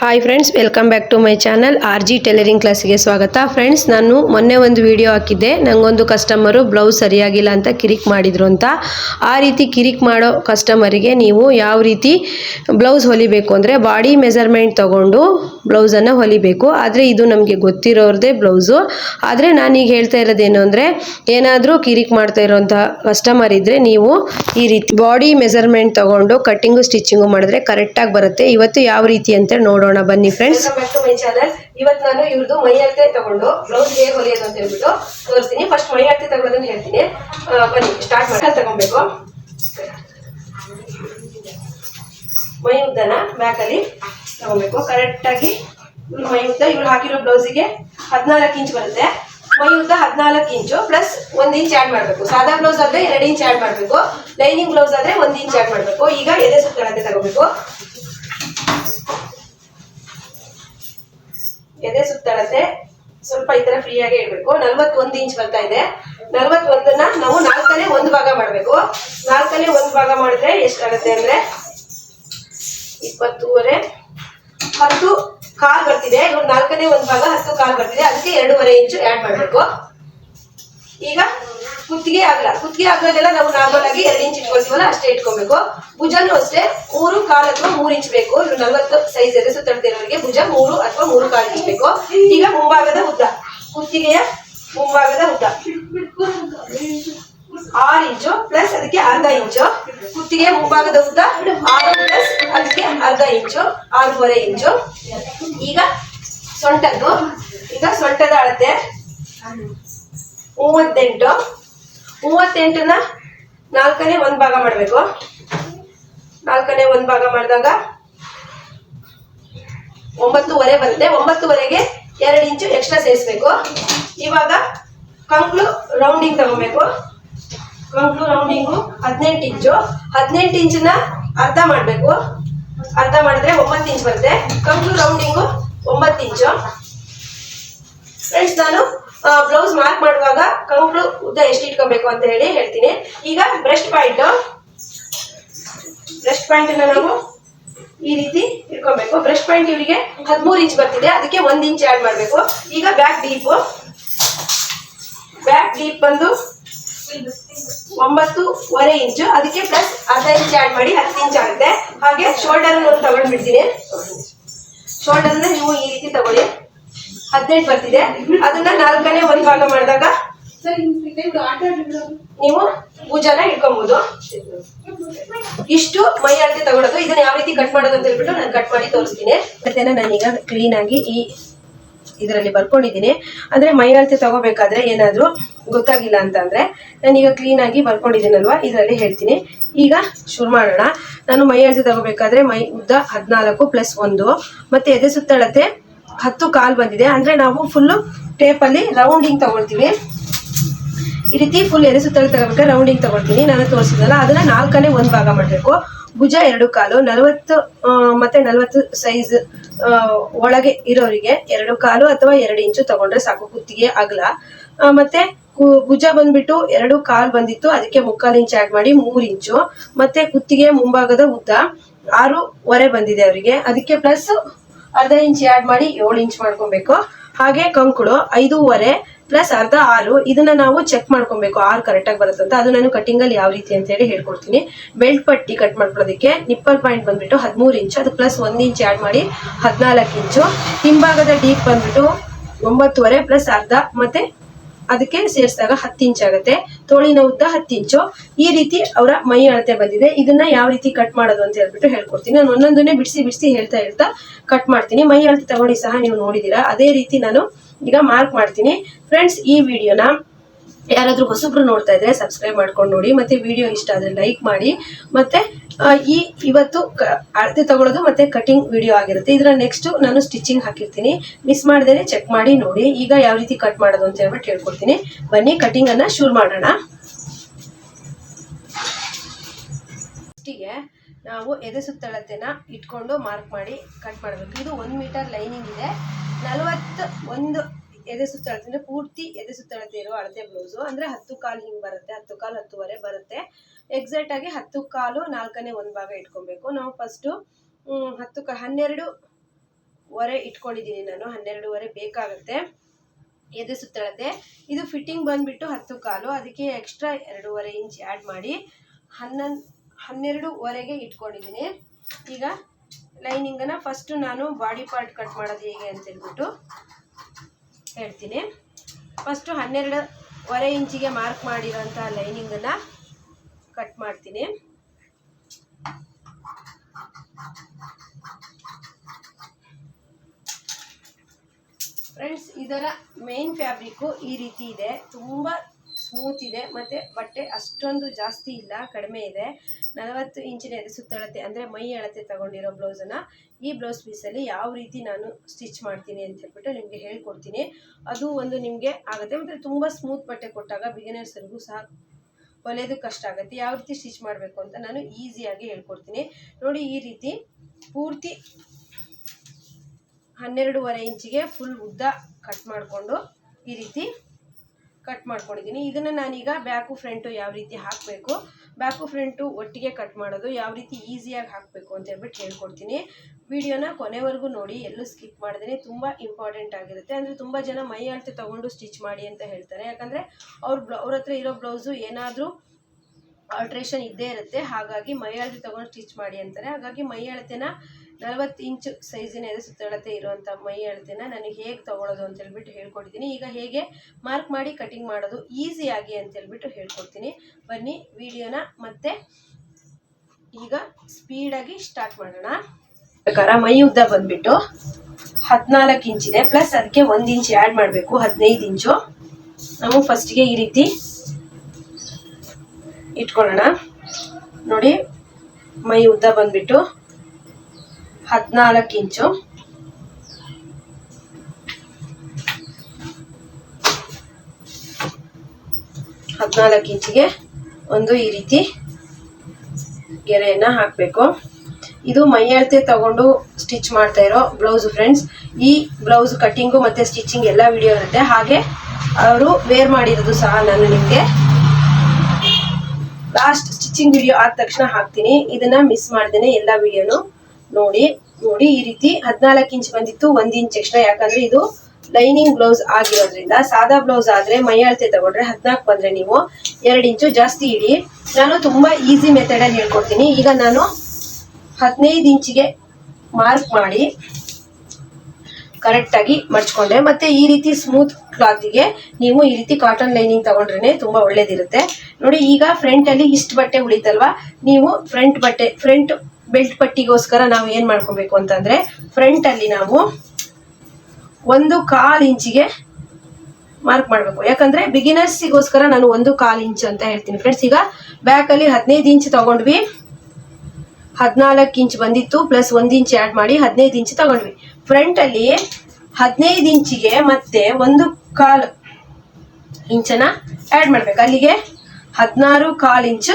Hi friends welcome back to my channel R G tailoring ಕ್ಲಾಸಿಗೆ ಸ್ವಾಗತ. Friends ನಾನು ಮೊನ್ನೆ ಒಂದು ವಿಡಿಯೋ ಹಾಕಿದ್ದೆ. ನನಗೊಂದು ಕಸ್ಟಮರು ಬ್ಲೌಸ್ ಸರಿಯಾಗಿಲ್ಲ ಅಂತ ಕಿರಿಕ್ ಮಾಡಿದ್ರು ಅಂತ. ಆ ರೀತಿ ಕಿರಿಕ್ ಮಾಡೋ ಕಸ್ಟಮರಿಗೆ ನೀವು ಯಾವ ರೀತಿ ಬ್ಲೌಸ್ ಹೊಲಿಬೇಕು ಅಂದರೆ ಬಾಡಿ ಮೆಜರ್ಮೆಂಟ್ ತಗೊಂಡು ಬ್ಲೌಸನ್ನು ಹೊಲಿಬೇಕು. ಆದರೆ ಇದು ನಮಗೆ ಗೊತ್ತಿರೋರದೇ ಬ್ಲೌಸು ಆದರೆ ನಾನೀಗ ಹೇಳ್ತಾ ಇರೋದೇನು ಅಂದರೆ ಏನಾದರೂ ಕಿರಿಕ್ ಮಾಡ್ತಾ ಇರೋಂಥ ಕಸ್ಟಮರ್ ಇದ್ದರೆ ನೀವು ಈ ರೀತಿ ಬಾಡಿ ಮೆಜರ್ಮೆಂಟ್ ತಗೊಂಡು ಕಟ್ಟಿಂಗು ಸ್ಟಿಚಿಂಗು ಮಾಡಿದ್ರೆ ಕರೆಕ್ಟಾಗಿ ಬರುತ್ತೆ. ಇವತ್ತು ಯಾವ ರೀತಿ ಅಂತ ನೋಡೋಣ. ಬನ್ನಿ ಫ್ರೆಂಡ್ಸ್ ಮೈ ಚಾನಲ್ ಇವತ್ತು ನಾನು ಇವ್ರದ್ದು ಮೈ ಅಳತೆ ತಗೊಂಡು ಬ್ಲೌಸ್ ಹೇಗೆ ಹೊಲಿಯೋದು ಅಂತ ಹೇಳ್ಬಿಟ್ಟು ತೋರಿಸ್ತೀನಿ. ಫಸ್ಟ್ ಮೈ ಅಳತೆ ತಗೊಳ್ಳೋದನ್ನ ಹೇಳ್ತೀನಿ. ಬನ್ನಿ ಸ್ಟಾರ್ಟ್ ಮಾಡಿ. ತಗೊಬೇಕು. ಮೈ ಉದ್ದನ ಬ್ಯಾಕಲ್ಲಿ ತಗೊಬೇಕು. ಕರೆಕ್ಟಾಗಿ ಇವ್ರ ಮೈ ಉದ್ದ, ಇವ್ರು ಹಾಕಿರೋ ಬ್ಲೌಸಿಗೆ ಹದಿನಾಲ್ಕು ಇಂಚ್ ಬರುತ್ತೆ. ಮೈ ಉದ್ದ ಹದಿನಾಲ್ಕು ಇಂಚು ಪ್ಲಸ್ ಒಂದ್ ಇಂಚ್ ಆಡ್ ಮಾಡಬೇಕು. ಸಾದಾ ಬ್ಲೌಸ್ ಆದ್ರೆ ಎರಡು ಇಂಚ್ ಆ್ಯಡ್ ಮಾಡಬೇಕು. ಲೈನಿಂಗ್ ಬ್ಲೌಸ್ ಆದ್ರೆ ಒಂದ್ ಇಂಚ್ ಆಡ್ ಮಾಡಬೇಕು. ಈಗ ಎದೆ ಸುತ್ತಳತೆ ತಗೋಬೇಕು. ಎದೆ ಸುತ್ತಾಡತ್ತೆ ಸ್ವಲ್ಪ ಈ ತರ ಫ್ರೀ ಆಗಿ ಇಡಬೇಕು ನಲ್ವತ್ತೊಂದು ಇಂಚ್ ಬರ್ತಾ ಇದೆ. ನಲ್ವತ್ತೊಂದನ್ನ ನಾವು ನಾಲ್ಕನೇ ಒಂದು ಭಾಗ ಮಾಡಬೇಕು. ನಾಲ್ಕನೇ ಒಂದು ಭಾಗ ಮಾಡಿದ್ರೆ ಎಷ್ಟಾಗತ್ತೆ ಅಂದ್ರೆ ಇಪ್ಪತ್ತೂವರೆ. ಹತ್ತು ಕಾಲ್ ಬರ್ತಿದೆ. ಇವಾಗ ನಾಲ್ಕನೇ ಒಂದು ಭಾಗ ಹತ್ತು ಕಾಲ್ ಬರ್ತಿದೆ. ಅದಕ್ಕೆ ಎರಡೂವರೆ ಇಂಚು ಆ್ಯಡ್ ಮಾಡಬೇಕು. ಈಗ ಕುತ್ತಿಗೆ ಅಗಲ ಕುತ್ತಿಗೆ ಅಗಲೆಲ್ಲ ನಾವು ನಾರ್ಮಲ್ ಆಗಿ ಎರಡು ಇಂಚ್ ಇಟ್ಕೊಳ್ತೀವಲ್ಲ, ಅಷ್ಟೇ ಇಟ್ಕೊಬೇಕು. ಭುಜನೂ ಅಷ್ಟೇ, ಮೂರು ಕಾಲು ಅಥವಾ ಮೂರು ಇಂಚ್ ಬೇಕು. ಇವ್ರು ನಲ್ವತ್ತು ಸೈಜ್ ಇದೆ ಸುತ್ತಿರೋರಿಗೆ ಭುಜ ಮೂರು ಅಥವಾ ಮೂರು ಕಾಲು ಇಂಚ್ ಬೇಕು. ಈಗ ಮುಂಭಾಗದ ಉದ್ದ. ಕುತ್ತಿಗೆಯ ಮುಂಭಾಗದ ಉದ್ದ. ಆರು ಇಂಚು ಪ್ಲಸ್ ಅದಕ್ಕೆ ಅರ್ಧ ಇಂಚು ಕುತ್ತಿಗೆ ಮುಂಭಾಗದ ಉದ್ದ, ಆರು ಪ್ಲಸ್ ಅದಕ್ಕೆ ಅರ್ಧ ಇಂಚು ಆರೂವರೆ ಇಂಚು ಈಗ ಸೊಂಟದ್ದು. ಈಗ ಸೊಂಟದ ಅಳತೆ. ಮೂವತ್ತೆಂಟು. ಮೂವತ್ತೆಂಟನ್ನ ನಾಲ್ಕನೇ ಒಂದು ಭಾಗ ಮಾಡಬೇಕು. ನಾಲ್ಕನೇ ಒಂದು ಭಾಗ ಮಾಡಿದಾಗ ಒಂಬತ್ತುವರೆ ಬರುತ್ತೆ. ಒಂಬತ್ತುವರೆಗೆ ಎರಡು ಇಂಚು ಎಕ್ಸ್ಟ್ರಾ ಸೇರಿಸ್ಬೇಕು. ಇವಾಗ ಕಂಕ್ಳು ರೌಂಡಿಂಗ್ ತಗೋಬೇಕು. ಕಂಕ್ಳು ರೌಂಡಿಂಗು ಹದಿನೆಂಟು ಇಂಚು. ಹದಿನೆಂಟು ಇಂಚನ್ನ ಅರ್ಧ ಮಾಡಬೇಕು. ಅರ್ಧ ಮಾಡಿದ್ರೆ ಒಂಬತ್ತು ಇಂಚ್ ಬರುತ್ತೆ. ಕಂಕ್ಳು ರೌಂಡಿಂಗು ಒಂಬತ್ತು ಇಂಚು. ಫ್ರೆಂಡ್ಸ್ ನಾನು ಬ್ಲೌಸ್ ಮಾರ್ಕ್ ಮಾಡುವಾಗ ಕಂಕ್ಳು ಉದ್ದ ಎಷ್ಟು ಇಟ್ಕೋಬೇಕು ಅಂತ ಹೇಳಿ ಹೇಳ್ತೀನಿ. ಈಗ ಬ್ರೆಸ್ಟ್ ಪಾಯಿಂಟ್ ಬ್ರೆಸ್ಟ್ ಪಾಯಿಂಟ್ ನಾವು ಈ ರೀತಿ ಇಟ್ಕೊಬೇಕು. ಬ್ರೆಸ್ಟ್ ಪಾಯಿಂಟ್ ಇವರಿಗೆ ಹದಿಮೂರು ಇಂಚ್ ಬರ್ತಿದೆ. ಅದಕ್ಕೆ ಒಂದ್ ಇಂಚ್ ಆಡ್ ಮಾಡಬೇಕು. ಈಗ ಬ್ಯಾಕ್ ಡೀಪ್ ಬ್ಯಾಕ್ ಡೀಪ್ ಬಂದು ಒಂಬತ್ತುವರೆ ಇಂಚು ಅದಕ್ಕೆ ಪ್ಲಸ್ ಅರ್ಧ ಇಂಚ್ ಆಡ್ ಮಾಡಿ ಹತ್ತು ಇಂಚ್ ಆಗುತ್ತೆ. ಹಾಗೆ ಶೋಲ್ಡರ್ ತಗೊಂಡ್ಬಿಡ್ತೀನಿ. ಶೋಲ್ಡರ್ನ ನೀವು ಈ ರೀತಿ ತಗೊಳ್ಳಿ. ಹದಿನೆಂಟು ಬರ್ತಿದೆ. ಅದನ್ನ ನಾಲ್ಕನೇ ಒಂದು ಭಾಗ ಮಾಡಿದಾಗ ನೀವು ಪೂಜಾನ ಇಟ್ಕೊಬಹುದು ಇಷ್ಟು ಮೈ ಅಳತೆ ತಗೊಳೋದು. ಇದನ್ನ ಯಾವ ರೀತಿ ಕಟ್ ಮಾಡೋದು ಅಂತ ಹೇಳ್ಬಿಟ್ಟು ನಾನು ಕಟ್ ಮಾಡಿ ತೋರಿಸ್ತೀನಿ. ಮತ್ತೆ ನಾನೀಗ ಕ್ಲೀನ್ ಆಗಿ ಈ ಇದರಲ್ಲಿ ಬರ್ಕೊಂಡಿದ್ದೀನಿ. ಅಂದ್ರೆ ಮೈ ಅಳತೆ ತಗೋಬೇಕಾದ್ರೆ ಏನಾದ್ರೂ ಗೊತ್ತಾಗಿಲ್ಲ ಅಂತ ಅಂದ್ರೆ ನಾನೀಗ ಕ್ಲೀನ್ ಆಗಿ ಬರ್ಕೊಂಡಿದ್ದೀನಲ್ವಾ? ಇದರಲ್ಲಿ ಹೇಳ್ತೀನಿ. ಈಗ ಶುರು ಮಾಡೋಣ. ನಾನು ಮೈ ಅಳತೆ ತಗೋಬೇಕಾದ್ರೆ ಮೈ ಉದ್ದ ಹದಿನಾಲ್ಕು ಪ್ಲಸ್ ಒಂದು. ಮತ್ತೆ ಎದೆ ಸುತ್ತಳತೆ ಹತ್ತು ಕಾಲ್ ಬಂದಿದೆ. ಅಂದ್ರೆ ನಾವು ಫುಲ್ಲು ಟೇಪಲ್ಲಿ ರೌಂಡಿಂಗ್ ತಗೊಳ್ತೀವಿ. ಈ ರೀತಿ ಫುಲ್ ಎದೆ ಸುತ್ತಳತೆ ತಗೋಬೇಕಾದ್ರೆ ರೌಂಡಿಂಗ್ ತಗೊಳ್ತೀನಿ. ನಾನು ತೋರಿಸಿದಲ್ಲ ಅದನ್ನ ನಾಲ್ಕನೇ ಒಂದು ಭಾಗ ಮಾಡಬೇಕು. ಭುಜ ಎರಡು ಕಾಲು, ನಲವತ್ತು ಮತ್ತು ನಲವತ್ತು ಸೈಜ್ ಒಳಗೆ ಇರೋರಿಗೆ ಎರಡು ಕಾಲು ಅಥವಾ ಎರಡು ಇಂಚು ತಗೊಂಡ್ರೆ ಸಾಕು, ಕುತ್ತಿಗೆ ಅಗಲ. ಮತ್ತೆ ಭುಜ ಬಂದ್ಬಿಟ್ಟು ಎರಡು ಕಾಲು ಬಂದಿತ್ತು, ಅದಕ್ಕೆ ಮುಕ್ಕಾಲು ಇಂಚ್ ಆಡ್ ಮಾಡಿ ಮೂರು ಇಂಚು. ಮತ್ತೆ ಕುತ್ತಿಗೆ ಮುಂಭಾಗದ ಉದ್ದ ಆರೂವರೆ ಬಂದಿದೆ ಅವರಿಗೆ. ಅದಕ್ಕೆ ಪ್ಲಸ್ ಅರ್ಧ ಇಂಚ್ ಆಡ್ ಮಾಡಿ ಏಳು ಇಂಚ್ ಮಾಡ್ಕೊಬೇಕು. ಹಾಗೆ ಕಂಕುಳು ಐದೂವರೆ ಪ್ಲಸ್ ಅರ್ಧ ಆರು, ಇದನ್ನ ನಾವು ಚೆಕ್ ಮಾಡ್ಕೊಬೇಕು ಆರು ಕರೆಕ್ಟಾಗಿ ಬರುತ್ತೆ ಅಂತ ಅದು ನಾನು ಕಟಿಂಗ್ ಅಲ್ಲಿ ಯಾವ ರೀತಿ ಅಂತ ಹೇಳಿ ಹೇಳ್ಕೊಡ್ತೀನಿ. ಬೆಲ್ಟ್ ಪಟ್ಟಿ ಕಟ್ ಮಾಡ್ಕೊಳ್ಳೋದಕ್ಕೆ ನಿಪ್ಪಲ್ ಪಾಯಿಂಟ್ ಬಂದ್ಬಿಟ್ಟು ಹದಿಮೂರು ಇಂಚ್, ಅದು ಪ್ಲಸ್ ಒಂದು ಇಂಚ್ ಆಡ್ ಮಾಡಿ ಹದಿನಾಲ್ಕು ಇಂಚು. ಹಿಂಭಾಗದ ಡೀಪ್ ಬಂದ್ಬಿಟ್ಟು ಒಂಬತ್ತುವರೆ ಪ್ಲಸ್ ಅರ್ಧ, ಮತ್ತೆ ಅದಕ್ಕೆ ಸೇರಿಸಿದಾಗ ಹತ್ತು ಇಂಚ್ ಆಗುತ್ತೆ. ತೋಳಿನ ಉದ್ದ ಹತ್ತು ಇಂಚು. ಈ ರೀತಿ ಅವರ ಮೈ ಅಳತೆ ಬಂದಿದೆ. ಇದನ್ನ ಯಾವ ರೀತಿ ಕಟ್ ಮಾಡೋದು ಅಂತ ಹೇಳ್ಬಿಟ್ಟು ಹೇಳ್ಕೊಡ್ತೀನಿ. ನಾನು ಒಂದೊಂದನ್ನೇ ಬಿಡಿಸಿ ಬಿಡಿಸಿ ಹೇಳ್ತಾ ಹೇಳ್ತಾ ಕಟ್ ಮಾಡ್ತೀನಿ. ಮೈ ಅಳತೆ ತಗೊಂಡು ಸಹ ನೀವು ನೋಡಿದ್ದೀರಾ. ಅದೇ ರೀತಿ ನಾನು ಈಗ ಮಾರ್ಕ್ ಮಾಡ್ತೀನಿ. ಫ್ರೆಂಡ್ಸ್ ಈ ವಿಡಿಯೋನ ಯಾರಾದ್ರೂ ಹೊಸಬ್ರು ನೋಡ್ತಾ ಇದ್ರೆ ಸಬ್ಸ್ಕ್ರೈಬ್ ಮಾಡ್ಕೊಂಡು ನೋಡಿ. ಮತ್ತೆ ವಿಡಿಯೋ ಇಷ್ಟ ಆದ್ರೆ ಲೈಕ್ ಮಾಡಿ. ಮತ್ತೆ ಈ ಇವತ್ತು ಅಳತೆ ತಗೊಳ್ಳೋದು ಮತ್ತೆ ಕಟಿಂಗ್ ವಿಡಿಯೋ ಆಗಿರುತ್ತೆ. ಇದರ ನೆಕ್ಸ್ಟ್ ನಾನು ಸ್ಟಿಚಿಂಗ್ ಹಾಕಿರ್ತೀನಿ. ಮಿಸ್ ಮಾಡಿದ್ರೆ ಚೆಕ್ ಮಾಡಿ, ನೋಡಿ. ಈಗ ಯಾವ ರೀತಿ ಕಟ್ ಮಾಡೋದು ಅಂತ ಹೇಳ್ಬಿಟ್ಟು ಹೇಳ್ಕೊಡ್ತೀನಿ. ಬನ್ನಿ ಕಟಿಂಗ್ ಅನ್ನ ಶುರು ಮಾಡೋಣ. ನಾವು ಎದೆ ಸುತ್ತಳತೆನ ಇಟ್ಕೊಂಡು ಮಾರ್ಕ್ ಮಾಡಿ ಕಟ್ ಮಾಡಬೇಕು. ಇದು ಒಂದು ಮೀಟರ್ ಲೈನಿಂಗ್ ಇದೆ. ನಲವತ್ತು ಒಂದು ಎದೆ ಸುತ್ತಳತೆ ಪೂರ್ತಿ ಎದೆ ಸುತ್ತಳತೆ ಇರೋ ಅಳತೆ ಬ್ಲೌಸು. ಅಂದ್ರೆ ಹತ್ತು ಕಾಲು ಹಿಂಗ್ ಬರುತ್ತೆ. ಹತ್ತು ಕಾಲು ಹತ್ತುವರೆ ಬರುತ್ತೆ. ಎಕ್ಸಾಕ್ಟ್ ಆಗಿ ಹತ್ತು ಕಾಲು ನಾಲ್ಕನೇ ಒಂದು ಭಾಗ ಇಟ್ಕೊಬೇಕು. ನಾವು ಫಸ್ಟು ಹತ್ತು ಕ, ಹನ್ನೆರಡು ವರೆ ಇಟ್ಕೊಂಡಿದ್ದೀನಿ ನಾನು. ಹನ್ನೆರಡುವರೆ ಬೇಕಾಗುತ್ತೆ. ಎದೆ ಸುತ್ತಳತೆ ಇದು ಫಿಟ್ಟಿಂಗ್ ಬಂದ್ಬಿಟ್ಟು ಹತ್ತು ಕಾಲು. ಅದಕ್ಕೆ ಎಕ್ಸ್ಟ್ರಾ ಎರಡೂವರೆ ಇಂಚ್ ಆ್ಯಡ್ ಮಾಡಿ ಹನ್ನೊಂದು ಹನ್ನೆರಡುವರೆಗೆ ಇಟ್ಕೊಂಡಿದ್ದೀನಿ. ಈಗ ಲೈನಿಂಗನ್ನು ಫಸ್ಟು ನಾನು ಬಾಡಿ ಪಾರ್ಟ್ ಕಟ್ ಮಾಡೋದು ಹೇಗೆ ಅಂತ ಹೇಳ್ಬಿಟ್ಟು ಹೇಳ್ತೀನಿ. ಫಸ್ಟು ಹನ್ನೆರಡುವರೆ ಇಂಚಿಗೆ ಮಾರ್ಕ್ ಮಾಡಿರೋಂಥ ಲೈನಿಂಗನ್ನು ಕಟ್ ಮಾಡ್ತೀನಿ. ಫ್ರೆಂಡ್ಸ್, ಇದರ ಮೇನ್ ಫ್ಯಾಬ್ರಿಕ್ಕು ಈ ರೀತಿ ಇದೆ. ತುಂಬ ಸ್ಮೂತ್ ಇದೆ, ಮತ್ತು ಬಟ್ಟೆ ಅಷ್ಟೊಂದು ಜಾಸ್ತಿ ಇಲ್ಲ, ಕಡಿಮೆ ಇದೆ. ನಲವತ್ತು ಇಂಚಿನ ಎದೆ ಸುತ್ತಳತೆ ಅಂದರೆ ಮೈ ಅಳತೆ ತಗೊಂಡಿರೋ ಬ್ಲೌಸನ್ನು ಈ ಬ್ಲೌಸ್ ಪೀಸಲ್ಲಿ ಯಾವ ರೀತಿ ನಾನು ಸ್ಟಿಚ್ ಮಾಡ್ತೀನಿ ಅಂತ ಹೇಳ್ಬಿಟ್ಟು ನಿಮಗೆ ಹೇಳ್ಕೊಡ್ತೀನಿ. ಅದು ಒಂದು ನಿಮಗೆ ಆಗುತ್ತೆ. ಮತ್ತು ತುಂಬ ಸ್ಮೂತ್ ಬಟ್ಟೆ ಕೊಟ್ಟಾಗ ಬಿಗಿನರ್ಸ್ರಿಗೂ ಸಹ ಹೊಲಿಯೋದು ಕಷ್ಟ ಆಗುತ್ತೆ. ಯಾವ ರೀತಿ ಸ್ಟಿಚ್ ಮಾಡಬೇಕು ಅಂತ ನಾನು ಈಸಿಯಾಗಿ ಹೇಳ್ಕೊಡ್ತೀನಿ. ನೋಡಿ ಈ ರೀತಿ ಪೂರ್ತಿ ಹನ್ನೆರಡೂವರೆ ಇಂಚಿಗೆ ಫುಲ್ ಉದ್ದ ಕಟ್ ಮಾಡಿಕೊಂಡು ಈ ರೀತಿ ಕಟ್ ಮಾಡ್ಕೊಂಡಿದ್ದೀನಿ. ಇದನ್ನು ನಾನೀಗ ಬ್ಯಾಕು ಫ್ರಂಟು ಯಾವ ರೀತಿ ಹಾಕಬೇಕು? ಬ್ಯಾಕು ಫ್ರಂಟು ಒಟ್ಟಿಗೆ ಕಟ್ ಮಾಡೋದು ಯಾವ ರೀತಿ ಈಸಿಯಾಗಿ ಹಾಕಬೇಕು ಅಂತ ಹೇಳ್ಬಿಟ್ಟು ಹೇಳ್ಕೊಡ್ತೀನಿ. ವಿಡಿಯೋನ ಕೊನೆವರೆಗೂ ನೋಡಿ, ಎಲ್ಲೂ ಸ್ಕಿಪ್ ಮಾಡಿದ್ರೆ ತುಂಬ ಇಂಪಾರ್ಟೆಂಟ್ ಆಗಿರುತ್ತೆ. ಅಂದರೆ ತುಂಬ ಜನ ಮೈ ಅಳತೆ ತೊಗೊಂಡು ಸ್ಟಿಚ್ ಮಾಡಿ ಅಂತ ಹೇಳ್ತಾರೆ. ಯಾಕಂದರೆ ಅವ್ರ ಬ್ಲೌ, ಅವ್ರ ಹತ್ರ ಇರೋ ಬ್ಲೌಸು ಏನಾದರೂ ಆಲ್ಟ್ರೇಷನ್ ಇದ್ದೇ ಇರುತ್ತೆ. ಹಾಗಾಗಿ ಮೈ ಅಳತೆ ತೊಗೊಂಡು ಸ್ಟಿಚ್ ಮಾಡಿ ಅಂತಾರೆ. ಹಾಗಾಗಿ ಮೈ ಅಳತೆನ ನಲವತ್ತು ಇಂಚು ಸೈಜಿನ ಎದೆ ಸುತ್ತಳತೆ ಇರುವಂಥ ಮೈ ಅಳತೆನ ನಾನು ಹೇಗೆ ತೊಗೊಳೋದು ಅಂತ ಹೇಳ್ಬಿಟ್ಟು ಹೇಳ್ಕೊಟ್ಟಿದ್ದೀನಿ ಈಗ ಹೇಗೆ ಮಾರ್ಕ್ ಮಾಡಿ ಕಟಿಂಗ್ ಮಾಡೋದು ಈಸಿಯಾಗಿ ಅಂತ ಹೇಳ್ಬಿಟ್ಟು ಹೇಳ್ಕೊಡ್ತೀನಿ. ಬನ್ನಿ ವಿಡಿಯೋನ ಮತ್ತೆ ಈಗ ಸ್ಪೀಡಾಗಿ ಸ್ಟಾರ್ಟ್ ಮಾಡೋಣ. ಪ್ರಕಾರ ಮೈ ಉದ್ದ ಬಂದ್ಬಿಟ್ಟು ಹದಿನಾಲ್ಕು ಇಂಚಿದೆ ಪ್ಲಸ್ ಅದಕ್ಕೆ ಒಂದು ಇಂಚ್ ಆ್ಯಡ್ ಮಾಡಬೇಕು, ಹದಿನೈದು ಇಂಚು. ನಾವು ಫಸ್ಟ್ಗೆ ಈ ರೀತಿ ಇಟ್ಕೊಳ್ಳೋಣ. ನೋಡಿ ಮೈ ಉದ್ದ ಬಂದ್ಬಿಟ್ಟು ಹದಿನಾಲ್ಕು ಇಂಚು. ಹದಿನಾಲ್ಕು ಇಂಚಿಗೆ ಒಂದು ಈ ರೀತಿ ಗೆರೆಯನ್ನು ಹಾಕಬೇಕು. ಇದು ಮೈ ತಗೊಂಡು ಸ್ಟಿಚ್ ಮಾಡ್ತಾ ಇರೋ ಬ್ಲೌಸ್ ಫ್ರೆಂಡ್ಸ್. ಈ ಬ್ಲೌಸ್ ಕಟ್ಟಿಂಗು ಮತ್ತು ಸ್ಟಿಚಿಂಗ್ ಎಲ್ಲ ವಿಡಿಯೋ ಇರುತ್ತೆ. ಹಾಗೆ ಅವರು ವೇರ್ ಮಾಡಿರೋದು ಸಹ ನಾನು ನಿಮಗೆ ಲಾಸ್ಟ್ ಸ್ಟಿಚಿಂಗ್ ವಿಡಿಯೋ ಆದ ತಕ್ಷಣ ಹಾಕ್ತೀನಿ. ಇದನ್ನ ಮಿಸ್ ಮಾಡ್ದೇನೆ ಎಲ್ಲ ವಿಡಿಯೋನು. ನೋಡಿ ನೋಡಿ, ಈ ರೀತಿ ಹದಿನಾಲ್ಕು ಇಂಚ್ ಬಂದಿತ್ತು, ಒಂದ್ ಇಂಚ್ ಎಕ್ಸ್ಟ್ರಾ ಯಾಕಂದ್ರೆ ಇದು ಲೈನಿಂಗ್ ಬ್ಲೌಸ್ ಆಗಿರೋದ್ರಿಂದ, ಸಾದಾ ಬ್ಲೌಸ್ ಆದ್ರೆ ಮೈ ಅಳತೆ ತಗೊಂಡ್ರೆ ಹದಿನಾಲ್ಕು ಬಂದ್ರೆ ನೀವು ಎರಡ್ ಇಂಚು ಜಾಸ್ತಿ ಇಡಿ. ನಾನು ತುಂಬಾ ಈಸಿ ಮೆಥಡ್ ಅಲ್ಲಿ ಹೇಳ್ಕೊಡ್ತೀನಿ. ಈಗ ನಾನು ಹದಿನೈದು ಇಂಚಿಗೆ ಮಾರ್ಕ್ ಮಾಡಿ ಕರೆಕ್ಟ್ ಆಗಿ ಮಡ್ಚ್ಕೊಂಡೆ ಮತ್ತೆ ಈ ರೀತಿ ಸ್ಮೂತ್ ಕ್ಲಾತಿಗೆ ನೀವು ಈ ರೀತಿ ಕಾಟನ್ ಲೈನಿಂಗ್ ತಗೊಂಡ್ರೆ ತುಂಬಾ ಒಳ್ಳೇದಿರುತ್ತೆ. ನೋಡಿ, ಈಗ ಫ್ರಂಟ್ ಅಲ್ಲಿ ಇಷ್ಟು ಬಟ್ಟೆ ಉಳಿತಲ್ವಾ? ನೀವು ಫ್ರಂಟ್ ಬಟ್ಟೆ ಫ್ರಂಟ್ ಬೆಲ್ಟ್ ಪಟ್ಟಿಗೋಸ್ಕರ ನಾವು ಏನು ಮಾಡ್ಕೋಬೇಕು ಅಂತಂದರೆ ಫ್ರಂಟ್ ಅಲ್ಲಿ ನಾವು ಒಂದು ಕಾಲ್ ಇಂಚಿಗೆ ಮಾರ್ಕ್ ಮಾಡಬೇಕು. ಯಾಕಂದ್ರೆ ಬಿಗಿನರ್ಸಿಗೋಸ್ಕರ ನಾನು ಒಂದು ಕಾಲು ಇಂಚು ಅಂತ ಹೇಳ್ತೀನಿ ಫ್ರೆಂಡ್ಸ್ ಈಗ ಬ್ಯಾಕ್ ಅಲ್ಲಿ ಹದಿನೈದು ಇಂಚ್ ತಗೊಂಡ್ವಿ. ಹದಿನಾಲ್ಕು ಇಂಚ್ ಬಂದಿತ್ತು ಪ್ಲಸ್ ಒಂದು ಇಂಚ್ ಆ್ಯಡ್ ಮಾಡಿ ಹದಿನೈದು ಇಂಚ್ ತಗೊಂಡ್ವಿ. ಫ್ರಂಟ್ ಅಲ್ಲಿ ಹದಿನೈದು ಇಂಚಿಗೆ ಮತ್ತೆ ಒಂದು ಕಾಲು ಇಂಚನ ಆ್ಯಡ್ ಮಾಡ್ಬೇಕು. ಅಲ್ಲಿಗೆ ಹದಿನಾರು ಕಾಲು ಇಂಚು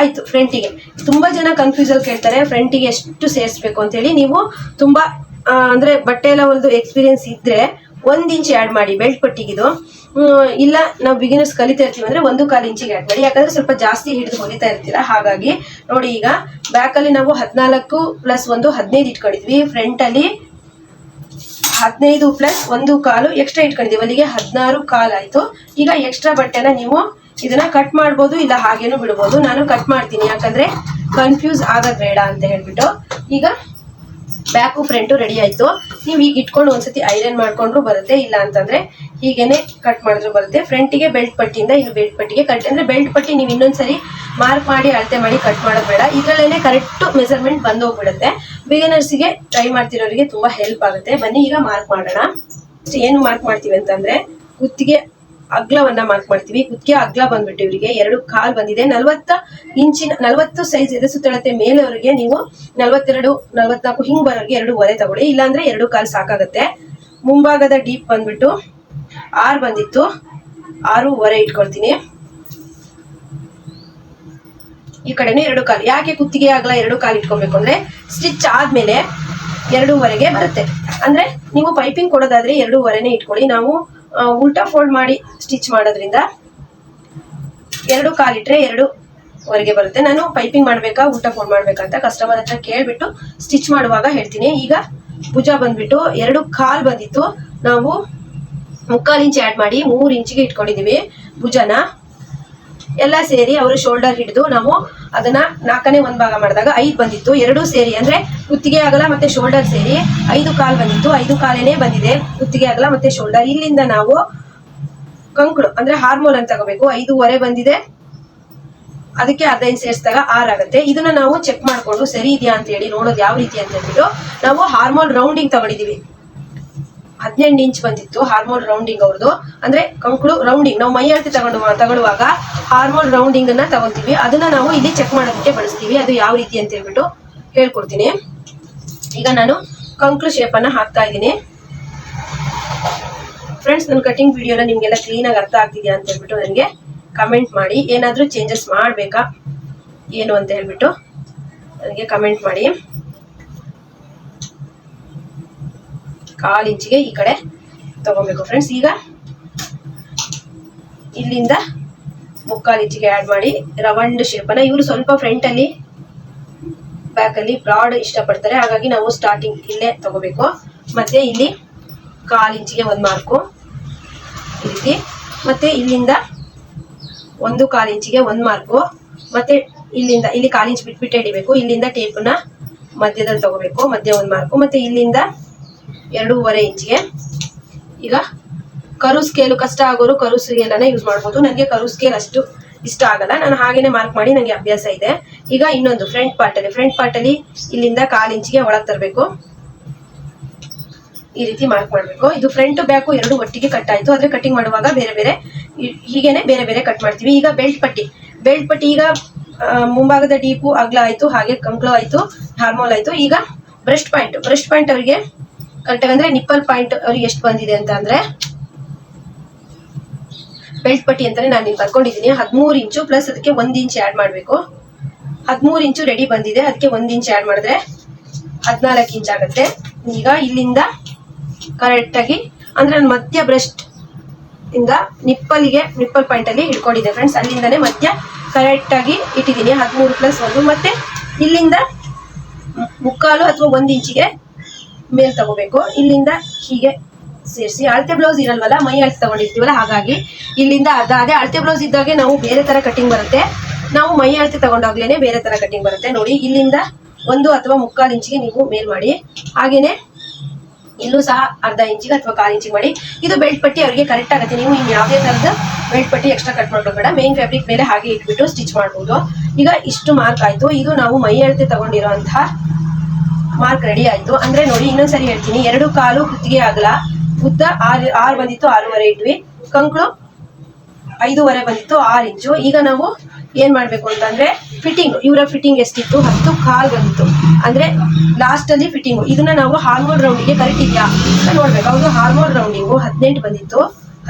ಆಯ್ತು, ಫ್ರಂಟಿಗೆ. ತುಂಬಾ ಜನ ಕನ್ಫ್ಯೂಸ್ ಅಲ್ಲಿ ಕೇಳ್ತಾರೆ, ಫ್ರಂಟಿಗೆ ಎಷ್ಟು ಸೇರಿಸ್ಬೇಕು ಅಂತೇಳಿ ನೀವು ತುಂಬಾ ಅಂದ್ರೆ ಬಟ್ಟೆ ಎಲ್ಲ ಒಂದು ಎಕ್ಸ್ಪೀರಿಯನ್ಸ್ ಇದ್ರೆ ಒಂದ್ ಇಂಚ್ ಆ್ಯಡ್ ಮಾಡಿ ಬೆಲ್ಟ್ ಪಟ್ಟಿಗಿದು. ಇಲ್ಲ, ನಾವು ಬಿಗಿನರ್ಸ್ ಕಲಿತಾ ಇರ್ತೀವಿ ಅಂದ್ರೆ ಒಂದು ಕಾಲು ಇಂಚಿಗೆ ಆಡ್ ಮಾಡಿ. ಯಾಕಂದ್ರೆ ಸ್ವಲ್ಪ ಜಾಸ್ತಿ ಹಿಡಿದು ಹೊಲಿತಾ ಇರ್ತೀರಾ? ಹಾಗಾಗಿ ನೋಡಿ ಈಗ ಬ್ಯಾಕ್ ಅಲ್ಲಿ ನಾವು ಹದಿನಾಲ್ಕು ಪ್ಲಸ್ ಒಂದು ಹದಿನೈದು ಇಟ್ಕೊಂಡಿದ್ವಿ. ಫ್ರಂಟ್ ಅಲ್ಲಿ ಹದಿನೈದು ಪ್ಲಸ್ ಒಂದು ಕಾಲು ಎಕ್ಸ್ಟ್ರಾ ಇಟ್ಕೊಂಡಿದ್ದೀವಿ. ಅಲ್ಲಿಗೆ ಹದಿನಾರು ಕಾಲ್ ಆಯ್ತು. ಈಗ ಎಕ್ಸ್ಟ್ರಾ ಬಟ್ಟೆನ ನೀವು ಇದನ್ನ ಕಟ್ ಮಾಡ್ಬೋದು ಇಲ್ಲ ಹಾಗೇನು ಬಿಡ್ಬೋದು. ನಾನು ಕಟ್ ಮಾಡ್ತೀನಿ. ಯಾಕಂದ್ರೆ ಕನ್ಫ್ಯೂಸ್ ಆಗೋದ್ ಬೇಡ ಅಂತ ಹೇಳ್ಬಿಟ್ಟು. ಈಗ ಬ್ಯಾಕು ಫ್ರಂಟು ರೆಡಿ ಆಯ್ತು. ನೀವು ಈಗ ಇಟ್ಕೊಂಡು ಒಂದ್ಸತಿ ಐರನ್ ಮಾಡ್ಕೊಂಡ್ರು ಬರುತ್ತೆ. ಇಲ್ಲ ಅಂತಂದ್ರೆ ಹೀಗೇನೆ ಕಟ್ ಮಾಡಿದ್ರು ಬರುತ್ತೆ. ಫ್ರಂಟಿಗೆ ಬೆಲ್ಟ್ ಪಟ್ಟಿಯಿಂದ ಇನ್ನು ಬೆಲ್ಟ್ ಪಟ್ಟಿಗೆ ಕಟ್ ಅಂದ್ರೆ ಬೆಲ್ಟ್ ಪಟ್ಟಿ ನೀವು ಇನ್ನೊಂದ್ಸರಿ ಮಾರ್ಕ್ ಮಾಡಿ, ಅಳತೆ ಮಾಡಿ ಕಟ್ ಮಾಡೋದು ಬೇಡ. ಇದ್ರಲ್ಲೇನೆ ಕರೆಕ್ಟ್ ಮೆಸರ್ಮೆಂಟ್ ಬಂದೋಗ್ಬಿಡುತ್ತೆ. ಬಿಗಿನರ್ಸ್ಗೆ ಟ್ರೈ ಮಾಡ್ತಿರೋರಿಗೆ ತುಂಬಾ ಹೆಲ್ಪ್ ಆಗುತ್ತೆ. ಬನ್ನಿ ಈಗ ಮಾರ್ಕ್ ಮಾಡೋಣ. ಏನು ಮಾರ್ಕ್ ಮಾಡ್ತೀವಿ ಅಂತಂದ್ರೆ ಕುತ್ತಿಗೆ ಅಗ್ಲವನ್ನ ಮಾರ್ಕ್ ಮಾಡ್ತೀವಿ. ಕುತ್ತಿಗೆ ಅಗ್ಲ ಬಂದ್ಬಿಟ್ಟು ಇವರಿಗೆ ಎರಡು ಕಾಲ್ ಬಂದಿದೆ. ನಲ್ವತ್ತ ಇಂಚಿನ, ನಲ್ವತ್ತು ಸೈಜ್ ಇದೆ ಸುತ್ತಳತೆ ಮೇಲೆವರೆಗೆ ನೀವು ನಲ್ವತ್ತೆರಡು, ನಲ್ವತ್ನಾಲ್ಕು ಹಿಂಗ್ ಬರೋರಿಗೆ ಎರಡು ಒಲೆ ತಗೊಳ್ಳಿ. ಇಲ್ಲಾಂದ್ರೆ ಎರಡು ಕಾಲ್ ಸಾಕಾಗತ್ತೆ. ಮುಂಭಾಗದ ಡೀಪ್ ಬಂದ್ಬಿಟ್ಟು ಆರು ಬಂದಿತ್ತು. ಆರು ಒರೆ ಇಟ್ಕೊಳ್ತೀನಿ. ಈ ಕಡೆನೂ ಎರಡು ಕಾಲು. ಯಾಕೆ ಕುತ್ತಿಗೆ ಅಗಲ ಎರಡು ಕಾಲು ಇಟ್ಕೊಬೇಕು ಅಂದ್ರೆ ಸ್ಟಿಚ್ ಆದ್ಮೇಲೆ ಎರಡೂವರೆಗೆ ಬರುತ್ತೆ. ಅಂದ್ರೆ ನೀವು ಪೈಪಿಂಗ್ ಕೊಡೋದಾದ್ರೆ ಎರಡೂವರೆನೆ ಇಟ್ಕೊಳ್ಳಿ. ನಾವು ಉಲ್ಟಾ ಫೋಲ್ಡ್ ಮಾಡಿ ಸ್ಟಿಚ್ ಮಾಡೋದ್ರಿಂದ ಎರಡು ಕಾಲಿಟ್ರೆ ಎರಡು ವರೆಗೆ ಬರುತ್ತೆ. ನಾನು ಪೈಪಿಂಗ್ ಮಾಡಬೇಕಾ, ಉಲ್ಟಾ ಫೋಲ್ಡ್ ಮಾಡ್ಬೇಕಂತ ಕಸ್ಟಮರ್ ಹತ್ರ ಕೇಳ್ಬಿಟ್ಟು ಸ್ಟಿಚ್ ಮಾಡುವಾಗ ಹೇಳ್ತೀನಿ. ಈಗ ಭುಜ ಬಂದ್ಬಿಟ್ಟು ಎರಡು ಕಾಲ್ ಬಂದಿತ್ತು. ನಾವು ಮುಕ್ಕಾಲು ಇಂಚ್ ಆ್ಯಡ್ ಮಾಡಿ ಮೂರು ಇಂಚಿಗೆ ಇಟ್ಕೊಂಡಿದೀವಿ ಭುಜನ. ಎಲ್ಲ ಸೇರಿ ಅವರು ಶೋಲ್ಡರ್ ಹಿಡಿದು ನಾವು ಅದನ್ನ ನಾಲ್ಕನೇ ಒಂದ್ ಭಾಗ ಮಾಡಿದಾಗ ಐದು ಬಂದಿತ್ತು. ಎರಡೂ ಸೇರಿ ಅಂದ್ರೆ ಕುತ್ತಿಗೆ ಆಗಲ್ಲ ಮತ್ತೆ ಶೋಲ್ಡರ್ ಸೇರಿ ಐದು ಕಾಲ್ ಬಂದಿತ್ತು. ಐದು ಕಾಲೇನೆ ಬಂದಿದೆ ಕುತ್ತಿಗೆ ಆಗಲ್ಲ ಮತ್ತೆ ಶೋಲ್ಡರ್ ಇಲ್ಲಿಂದ ನಾವು ಕಂಕುಳು ಅಂದ್ರೆ ಹಾರ್ಮೋನ್ ಅಂತ ತಗೋಬೇಕು. ಐದೂವರೆ ಬಂದಿದೆ. ಅದಕ್ಕೆ ಅರ್ಧ ಇಂಚ್ ಸೇರಿಸಿದಾಗ ಆರ್ ಆಗುತ್ತೆ. ಇದನ್ನ ನಾವು ಚೆಕ್ ಮಾಡ್ಕೊಂಡು ಸರಿ ಇದೆಯಾ ಅಂತ ಹೇಳಿ ನೋಡೋದು ಯಾವ ರೀತಿ ಅಂತ ಹೇಳ್ಬಿಟ್ಟು ನಾವು ಹಾರ್ಮೋನ್ ರೌಂಡಿಂಗ್ ತಗೊಂಡಿದೀವಿ. ಹದಿನೆಂಟು ಇಂಚ್ ಬಂದಿತ್ತು ಹಾರ್ಮೋನ್ ರೌಂಡಿಂಗ್ ಅವ್ರದ್ದು ಅಂದ್ರೆ ಕಂಕುಳು ರೌಂಡಿಂಗ್ ನಾವು ಮೈ ಅಳತೆ ತಗೊಂಡು ತಗೊಳ್ಳುವಾಗ ಹಾರ್ಮೋನ್ ರೌಂಡಿಂಗ್ ಅನ್ನ ತಗೊಂತೀವಿ. ಅದನ್ನ ನಾವು ಇಲ್ಲಿ ಚೆಕ್ ಮಾಡೋದಕ್ಕೆ ಬಳಸ್ತೀವಿ. ಅದು ಯಾವ ರೀತಿ ಅಂತ ಹೇಳ್ಬಿಟ್ಟು ಹೇಳ್ಕೊಡ್ತೀನಿ. ಈಗ ನಾನು ಕಂಕ್ಳು ಶೇಪ್ ಅನ್ನ ಹಾಕ್ತಾ ಇದ್ದೀನಿ. ಫ್ರೆಂಡ್ಸ್ ನನ್ನ ಕಟಿಂಗ್ ವಿಡಿಯೋನ ನಿಮ್ಗೆಲ್ಲ ಕ್ಲೀನ್ ಆಗಿ ಅರ್ಥ ಆಗ್ತಿದ್ಯಾ ಅಂತ ಹೇಳ್ಬಿಟ್ಟು ನನಗೆ ಕಮೆಂಟ್ ಮಾಡಿ. ಏನಾದರೂ ಚೇಂಜಸ್ ಮಾಡಬೇಕಾ? ಏನು ಅಂತ ಹೇಳ್ಬಿಟ್ಟು ನನಗೆ ಕಮೆಂಟ್ ಮಾಡಿ. ಕಾಲು ಇಂಚಿಗೆ ಈ ಕಡೆ ತಗೋಬೇಕು ಫ್ರೆಂಡ್ಸ್ ಈಗ ಇಲ್ಲಿಂದ ಮುಕ್ಕಾಲು ಇಂಚಿಗೆ ಆ್ಯಡ್ ಮಾಡಿ ರವಂಡ್ ಶೇಪನ್ನು ಇವರು ಸ್ವಲ್ಪ ಫ್ರಂಟಲ್ಲಿ ಬ್ಯಾಕಲ್ಲಿ ಬ್ರಾಡ್ ಇಷ್ಟಪಡ್ತಾರೆ. ಹಾಗಾಗಿ ನಾವು ಸ್ಟಾರ್ಟಿಂಗ್ ಇಲ್ಲೇ ತಗೋಬೇಕು. ಮತ್ತೆ ಇಲ್ಲಿ ಕಾಲು ಇಂಚಿಗೆ ಒಂದು ಮಾರ್ಕು ಈ ರೀತಿ. ಮತ್ತೆ ಇಲ್ಲಿಂದ ಒಂದು ಕಾಲು ಇಂಚಿಗೆ ಒಂದು ಮಾರ್ಕು ಮತ್ತೆ ಇಲ್ಲಿಂದ, ಇಲ್ಲಿ ಕಾಲು ಇಂಚ್ ಬಿಟ್ಬಿಟ್ಟು ಹಿಡಿಬೇಕು. ಇಲ್ಲಿಂದ ಟೇಪನ್ನ ಮಧ್ಯದಲ್ಲಿ ತಗೋಬೇಕು. ಮಧ್ಯ ಒಂದು ಮಾರ್ಕು ಮತ್ತೆ ಇಲ್ಲಿಂದ ಎರಡೂವರೆ ಇಂಚಿಗೆ. ಈಗ ಕರು ಸ್ಕೇಲು ಕಷ್ಟ ಆಗೋರು ಕರು ಸ್ಕೇಲನ್ನ ಯೂಸ್ ಮಾಡ್ಬೋದು. ನನಗೆ ಕರು ಸ್ಕೇಲ್ ಅಷ್ಟು ಇಷ್ಟ ಆಗಲ್ಲ. ನಾನು ಹಾಗೇನೆ ಮಾರ್ಕ್ ಮಾಡಿ ನನಗೆ ಅಭ್ಯಾಸ ಇದೆ. ಈಗ ಇನ್ನೊಂದು ಫ್ರಂಟ್ ಪಾರ್ಟ್ ಅಲ್ಲಿ ಫ್ರಂಟ್ ಪಾರ್ಟ್ ಅಲ್ಲಿ ಇಲ್ಲಿಂದ ಕಾಲು ಇಂಚಿಗೆ ಒಳಗೆ ತರಬೇಕು. ಈ ರೀತಿ ಮಾರ್ಕ್ ಮಾಡಬೇಕು. ಇದು ಫ್ರಂಟ್ ಬ್ಯಾಕು ಎರಡು ಒಟ್ಟಿಗೆ ಕಟ್ ಆಯ್ತು. ಆದ್ರೆ ಕಟಿಂಗ್ ಮಾಡುವಾಗ ಬೇರೆ ಬೇರೆ ಹೀಗೇನೆ ಬೇರೆ ಬೇರೆ ಕಟ್ ಮಾಡ್ತೀವಿ. ಈಗ ಬೆಲ್ಟ್ ಪಟ್ಟಿ. ಬೆಲ್ಟ್ ಪಟ್ಟಿ ಈಗ ಮುಂಭಾಗದ ಡೀಪು ಅಗ್ಲ ಆಯ್ತು, ಹಾಗೆ ಕಂಕ್ಳು ಆಯ್ತು ಹಾರ್ಮೋಲ್ ಆಯ್ತು. ಈಗ ಬ್ರೆಸ್ಟ್ ಪಾಯಿಂಟ್ ಬ್ರೆಸ್ಟ್ ಪಾಯಿಂಟ್ ಅವರಿಗೆ ಕರೆಕ್ಟಾಗಿ ಅಂದ್ರೆ ನಿಪ್ಪಲ್ ಪಾಯಿಂಟ್ ಅವ್ರಿಗೆ ಎಷ್ಟು ಬಂದಿದೆ ಅಂತ ಅಂದ್ರೆ ಬೆಲ್ಟ್ ಪಟ್ಟಿ ಅಂತಾನೆ ನಾನು ಇಲ್ಲಿ ಬರ್ಕೊಂಡಿದ್ದೀನಿ ಹದಿಮೂರು ಇಂಚು ಪ್ಲಸ್ ಅದಕ್ಕೆ ಒಂದ್ ಇಂಚ್ ಆಡ್ ಮಾಡಬೇಕು. ಹದಿಮೂರು ಇಂಚು ರೆಡಿ ಬಂದಿದೆ. ಅದಕ್ಕೆ ಒಂದ್ ಇಂಚ್ ಆಡ್ ಮಾಡಿದ್ರೆ ಹದಿನಾಲ್ಕು ಇಂಚ್ ಆಗುತ್ತೆ. ಈಗ ಇಲ್ಲಿಂದ ಕರೆಕ್ಟಾಗಿ ಅಂದ್ರೆ ನಾನು ಮಧ್ಯ ಬ್ರೆಸ್ಟ್ ಇಂದ ನಿಪ್ಪಲ್ಗೆ ನಿಪ್ಪಲ್ ಪಾಯಿಂಟ್ ಅಲ್ಲಿ ಇಟ್ಕೊಂಡಿದ್ದೆ ಫ್ರೆಂಡ್ಸ್ ಅಲ್ಲಿಂದಾನೆ ಮಧ್ಯ ಕರೆಕ್ಟ್ ಆಗಿ ಇಟ್ಟಿದ್ದೀನಿ ಹದಿಮೂರು ಪ್ಲಸ್ ಒಂದು. ಮತ್ತೆ ಇಲ್ಲಿಂದ ಮುಕ್ಕಾಲು ಅಥವಾ ಒಂದ್ ಇಂಚಿಗೆ ಮೇಲ್ ತಗೋಬೇಕು. ಇಲ್ಲಿಂದ ಹೀಗೆ ಸೇರಿಸಿ. ಅಳತೆ ಬ್ಲೌಸ್ ಇರಲ್ವಲ್ಲ, ಮೈ ಅಳತೆ ತಗೊಂಡಿರ್ತೀವಲ್ಲ, ಹಾಗಾಗಿ ಇಲ್ಲಿಂದ ಅರ್ಧ ಅದೇ. ಅಳತೆ ಬ್ಲೌಸ್ ಇದ್ದಾಗೆ ನಾವು ಬೇರೆ ತರ ಕಟಿಂಗ್ ಬರುತ್ತೆ. ನಾವು ಮೈ ಅಳತೆ ತಗೊಂಡಾಗ್ಲೇನೆ ಬೇರೆ ತರ ಕಟಿಂಗ್ ಬರುತ್ತೆ. ನೋಡಿ, ಇಲ್ಲಿಂದ ಒಂದು ಅಥವಾ ಮುಕ್ಕಾಲು ಇಂಚಿಗೆ ನೀವು ಮೇಲ್ ಮಾಡಿ. ಹಾಗೇನೆ ಇಲ್ಲೂ ಸಹ ಅರ್ಧ ಇಂಚಿಗೆ ಅಥವಾ ಕಾಲು ಇಂಚಿಗೆ ಮಾಡಿ. ಇದು ಬೆಲ್ಟ್ ಪಟ್ಟಿ ಅವರಿಗೆ ಕರೆಕ್ಟ್ ಆಗುತ್ತೆ. ನೀವು ಇನ್ ಯಾವುದೇ ತರದ ಬೆಲ್ಟ್ ಪಟ್ಟಿ ಎಕ್ಸ್ಟ್ರಾ ಕಟ್ ಮಾಡ್ಕೋಬೇಡ. ಮೇನ್ ಫ್ಯಾಬ್ರಿಕ್ ಮೇಲೆ ಹಾಗೆ ಇಟ್ಬಿಟ್ಟು ಸ್ಟಿಚ್ ಮಾಡ್ಬೋದು. ಈಗ ಇಷ್ಟು ಮಾರ್ಕ್ ಆಯ್ತು. ಇದು ನಾವು ಮೈ ಅಳತೆ ತಗೊಂಡಿರುವಂತಹ ಮಾರ್ಕ್ ರೆಡಿ ಆಯ್ತು. ಅಂದ್ರೆ ನೋಡಿ, ಇನ್ನೊಂದ್ಸರಿ ಹೇಳ್ತೀನಿ. ಎರಡು ಕಾಲು ಕುತ್ತಿಗೆ ಆಗಲ ಉದ್ದ ಆರು ಆರು ಬಂದಿತ್ತು, ಆರೂವರೆ ಇಟ್ವಿ ಕಂಕ್ಳು ಐದೂವರೆ ಬಂದಿತ್ತು, ಆರು ಇಂಚು ಈಗ ನಾವು ಏನ್ ಮಾಡ್ಬೇಕು ಅಂತಂದ್ರೆ ಫಿಟ್ಟಿಂಗ್ ಇವರ ಫಿಟ್ಟಿಂಗ್ ಎಷ್ಟಿತ್ತು? ಹತ್ತು ಕಾಲ್ ಬಂದಿತ್ತು. ಅಂದ್ರೆ ಲಾಸ್ಟ್ ಅಲ್ಲಿ ಫಿಟ್ಟಿಂಗು ಇದನ್ನ ನಾವು ಹಾರ್ಮೋನ್ ರೌಂಡಿಗೆ ಕರೆಕ್ಟ್ ಇದೆಯಾ ನೋಡ್ಬೇಕು. ಅವ್ರು ಹಾರ್ಮೋನ್ ರೌಂಡಿಂಗು ಹದಿನೆಂಟು ಬಂದಿತ್ತು.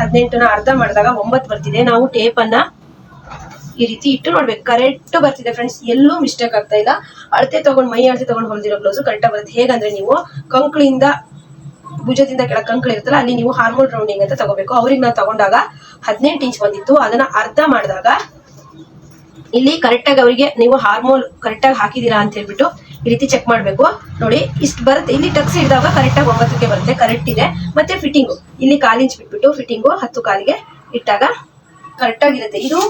ಹದಿನೆಂಟನ ಅರ್ಧ ಮಾಡಿದಾಗ ಒಂಬತ್ತು ಬರ್ತಿದೆ. ನಾವು ಟೇಪನ್ನ ಈ ರೀತಿ ಇಟ್ಟು ನೋಡ್ಬೇಕು. ಕರೆಕ್ಟ್ ಬರ್ತಿದೆ ಫ್ರೆಂಡ್ಸ್ ಎಲ್ಲೂ ಮಿಸ್ಟೇಕ್ ಆಗ್ತಾ ಇಲ್ಲ. ಅಳತೆ ತಗೊಂಡು, ಮೈ ಅಳತೆ ತಗೊಂಡು ಹೊಲ್ದಿರೋ ಬ್ಲೌಸ್ ಕರೆಕ್ಟ್ ಬರುತ್ತೆ. ಹೇಗಂದ್ರೆ ನೀವು ಕಂಕ್ಳಿಂದ ಭುಜದಿಂದ ಕೆಳ ಕಂಕ್ಳು ಇರುತ್ತಲ್ಲ, ಅಲ್ಲಿ ನೀವು ಹಾರ್ಮೋನ್ ರೌಂಡಿಂಗ್ ಅಂತ ತಗೋಬೇಕು. ಅವ್ರಿಗೆ ನಾವು ತಗೊಂಡಾಗ ಹದಿನೆಂಟು ಇಂಚ್ ಬಂದಿತ್ತು. ಅದನ್ನ ಅರ್ಧ ಮಾಡಿದಾಗ ಇಲ್ಲಿ ಕರೆಕ್ಟಾಗಿ ಅವರಿಗೆ ನೀವು ಹಾರ್ಮೋನ್ ಕರೆಕ್ಟಾಗಿ ಹಾಕಿದೀರಾ ಅಂತ ಹೇಳ್ಬಿಟ್ಟು ಈ ರೀತಿ ಚೆಕ್ ಮಾಡಬೇಕು. ನೋಡಿ, ಇಷ್ಟು ಬರುತ್ತೆ. ಇಲ್ಲಿ ಟಕ್ಸ್ ಹಿಡಿದಾಗ ಕರೆಕ್ಟಾಗಿ ಒಂಬತ್ತಕ್ಕೆ ಬರುತ್ತೆ. ಕರೆಕ್ಟ್ ಇದೆ. ಮತ್ತೆ ಫಿಟ್ಟಿಂಗು ಇಲ್ಲಿ ಕಾಲಿಂಚ್ ಬಿಟ್ಬಿಟ್ಟು ಫಿಟ್ಟಿಂಗು ಹತ್ತು ಕಾಲಿಗೆ ಇಟ್ಟಾಗ ಕರೆಕ್ಟ್ ಆಗಿರುತ್ತೆ. ಇದು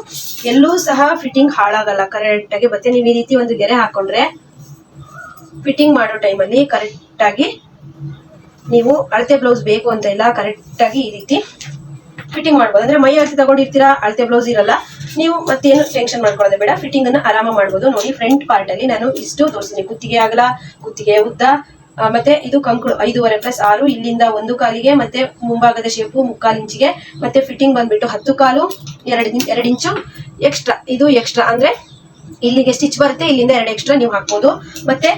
ಎಲ್ಲೂ ಸಹ ಫಿಟ್ಟಿಂಗ್ ಹಾಳಾಗಲ್ಲ. ಕರೆಕ್ಟ್ ಆಗಿ ಮತ್ತೆ ನೀವು ಈ ರೀತಿ ಒಂದು ಗೆರೆ ಹಾಕೊಂಡ್ರೆ ಫಿಟ್ಟಿಂಗ್ ಮಾಡೋ ಟೈಮಲ್ಲಿ ಕರೆಕ್ಟ್ ಆಗಿ ನೀವು ಅಳತೆ ಬ್ಲೌಸ್ ಬೇಕು ಅಂತ ಇಲ್ಲ ಕರೆಕ್ಟ್ ಆಗಿ ಈ ರೀತಿ ಫಿಟ್ಟಿಂಗ್ ಮಾಡ್ಬೋದು. ಅಂದ್ರೆ ಮೈ ಅಳತೆ ತಗೊಂಡಿರ್ತೀರಾ, ಅಳತೆ ಬ್ಲೌಸ್ ಇರಲ್ಲ, ನೀವು ಮತ್ತೇನು ಟೆನ್ಷನ್ ಮಾಡ್ಕೊಳ್ಳೋದೇ ಬೇಡ. ಫಿಟ್ಟಿಂಗ್ ಅನ್ನ ಆರಾಮ ಮಾಡ್ಬೋದು. ನೋಡಿ ಫ್ರಂಟ್ ಪಾರ್ಟ್ ಅಲ್ಲಿ ನಾನು ಇಷ್ಟು ತೋರಿಸ್ತೀನಿ. ಕುತ್ತಿಗೆ ಆಗಲ್ಲ, ಕುತ್ತಿಗೆ ಉದ್ದ ಮತ್ತೆ ಇದು ಕಂಕುಳು ಐದೂವರೆ ಪ್ಲಸ್ ಆರು, ಇಲ್ಲಿಂದ ಒಂದು ಕಾಲಿಗೆ, ಮತ್ತೆ ಮುಂಭಾಗದ ಶೇಪು ಮುಕ್ಕಾಲು ಇಂಚಿಗೆ, ಮತ್ತೆ ಫಿಟ್ಟಿಂಗ್ ಬಂದ್ಬಿಟ್ಟು ಹತ್ತು ಕಾಲು, ಎರಡು ಎರಡು ಇಂಚು ಎಕ್ಸ್ಟ್ರಾ ಇದು ಎಕ್ಸ್ಟ್ರಾ ಅಂದ್ರೆ ಇಲ್ಲಿಗೆ ಸ್ಟಿಚ್ ಬರುತ್ತೆ, ಇಲ್ಲಿಂದ ಎರಡು ಎಕ್ಸ್ಟ್ರಾ ನೀವು ಹಾಕ್ಬೋದು. ಮತ್ತೆ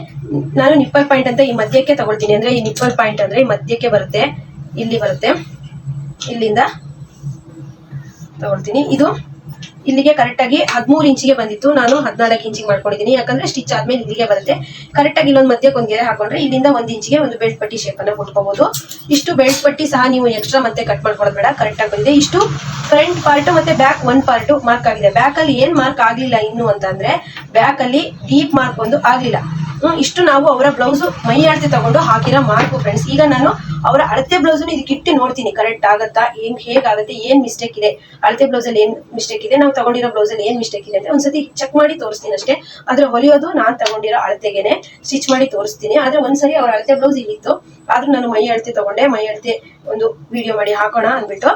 ನಾನು ನಿಪ್ಪಲ್ ಪಾಯಿಂಟ್ ಅಂತ ಈ ಮಧ್ಯಕ್ಕೆ ತಗೊಳ್ತೀನಿ. ಅಂದ್ರೆ ಈ ನಿಪ್ಪಲ್ ಪಾಯಿಂಟ್ ಅಂದ್ರೆ ಈ ಮಧ್ಯಕ್ಕೆ ಬರುತ್ತೆ, ಇಲ್ಲಿ ಬರುತ್ತೆ. ಇಲ್ಲಿಂದ ತಗೊಳ್ತೀನಿ. ಇದು ಇಲ್ಲಿಗೆ ಕರೆಕ್ಟ್ ಆಗಿ ಹದಿಮೂರು ಇಂಚಿಗೆ ಬಂದಿತ್ತು. ನಾನು ಹದಿನಾಲ್ಕು ಇಂಚಿಗೆ ಮಾಡ್ಕೊಂಡಿದ್ದೀನಿ. ಯಾಕಂದ್ರೆ ಸ್ಟಿಚ್ ಆದ್ಮೇಲೆ ಇಲ್ಲಿಗೆ ಬರುತ್ತೆ. ಕರೆಕ್ಟ್ ಆಗಿ ಇಲ್ಲೊಂದು ಮಧ್ಯಕ್ಕೆ ಒಂದು ಗೆರೆ ಹಾಕೊಂಡ್ರೆ ಇಲ್ಲಿಂದ ಒಂದು ಇಂಚಿಗೆ ಒಂದು ಬೆಲ್ಟ್ ಪಟ್ಟಿ ಶೇಪ್ ಅನ್ನ ಕೊಟ್ಕೋಬಹುದು ಇಷ್ಟು ಬೆಲ್ಟ್ ಪಟ್ಟಿ ಸಹ ನೀವು ಎಕ್ಸ್ಟ್ರಾ ಮತ್ತೆ ಕಟ್ ಮಾಡ್ಕೊಳ್ಳೋದು ಬೇಡ. ಕರೆಕ್ಟ್ ಆಗಿ ಬಂದಿದೆ. ಇಷ್ಟು ಫ್ರಂಟ್ ಪಾರ್ಟ್ ಮತ್ತೆ ಬ್ಯಾಕ್ ಒನ್ ಪಾರ್ಟ್ ಮಾರ್ಕ್ ಆಗಿದೆ. ಬ್ಯಾಕ್ ಅಲ್ಲಿ ಏನ್ ಮಾರ್ಕ್ ಆಗ್ಲಿಲ್ಲ ಇನ್ನು ಅಂತಂದ್ರೆ ಬ್ಯಾಕ್ ಅಲ್ಲಿ ಡೀಪ್ ಮಾರ್ಕ್ ಒಂದು ಆಗ್ಲಿಲ್ಲ. ಇಷ್ಟು ನಾವು ಅವರ ಬ್ಲೌಸ್ ಮೈ ಆಡ್ತಿ ತಗೊಂಡು ಹಾಕಿರೋ ಮಾರ್ಕ್ ಫ್ರೆಂಡ್ಸ್ ಈಗ ನಾನು ಅವರ ಅಳತೆ ಬ್ಲೌಸ್ ಇದಕ್ಕೆ ಇಟ್ಟು ನೋಡ್ತೀನಿ. ಕರೆಕ್ಟ್ ಆಗತ್ತಾ? ಏನ್ ಹೇಗಾಗುತ್ತೆ? ಏನ್ ಮಿಸ್ಟೇಕ್ ಇದೆ? ಅಳತೆ ಬ್ಲೌಸ್ ಅಲ್ಲಿ ಏನ್ ಮಿಸ್ಟೇಕ್ ಇದೆ? ನಾವು ತಗೊಂಡಿರೋ ಬ್ಲೌಸ್ ಅಲ್ಲಿ ಏನ್ ಮಿಸ್ಟೇಕ್ ಇದೆ ಅಂತ ಒಂದ್ಸತಿ ಚೆಕ್ ಮಾಡಿ ತೋರಿಸ್ತೀನಿ ಅಷ್ಟೇ. ಆದ್ರೆ ಹೊಲಿಯೋದು ನಾನ್ ತಗೊಂಡಿರೋ ಅಳತೆಗೆನೆ ಸ್ಟಿಚ್ ಮಾಡಿ ತೋರಿಸ್ತೀನಿ. ಆದ್ರೆ ಒಂದ್ಸರಿ ಅವ್ರ ಅಳತೆ ಬ್ಲೌಸ್ ಇಲ್ಲಿತ್ತು. ಆದ್ರೂ ನಾನು ಮೈ ಅಳತೆ ತಗೊಂಡೆ. ಮೈ ಅಳತೆ ಒಂದು ವಿಡಿಯೋ ಮಾಡಿ ಹಾಕೋಣ ಅಂದ್ಬಿಟ್ಟು.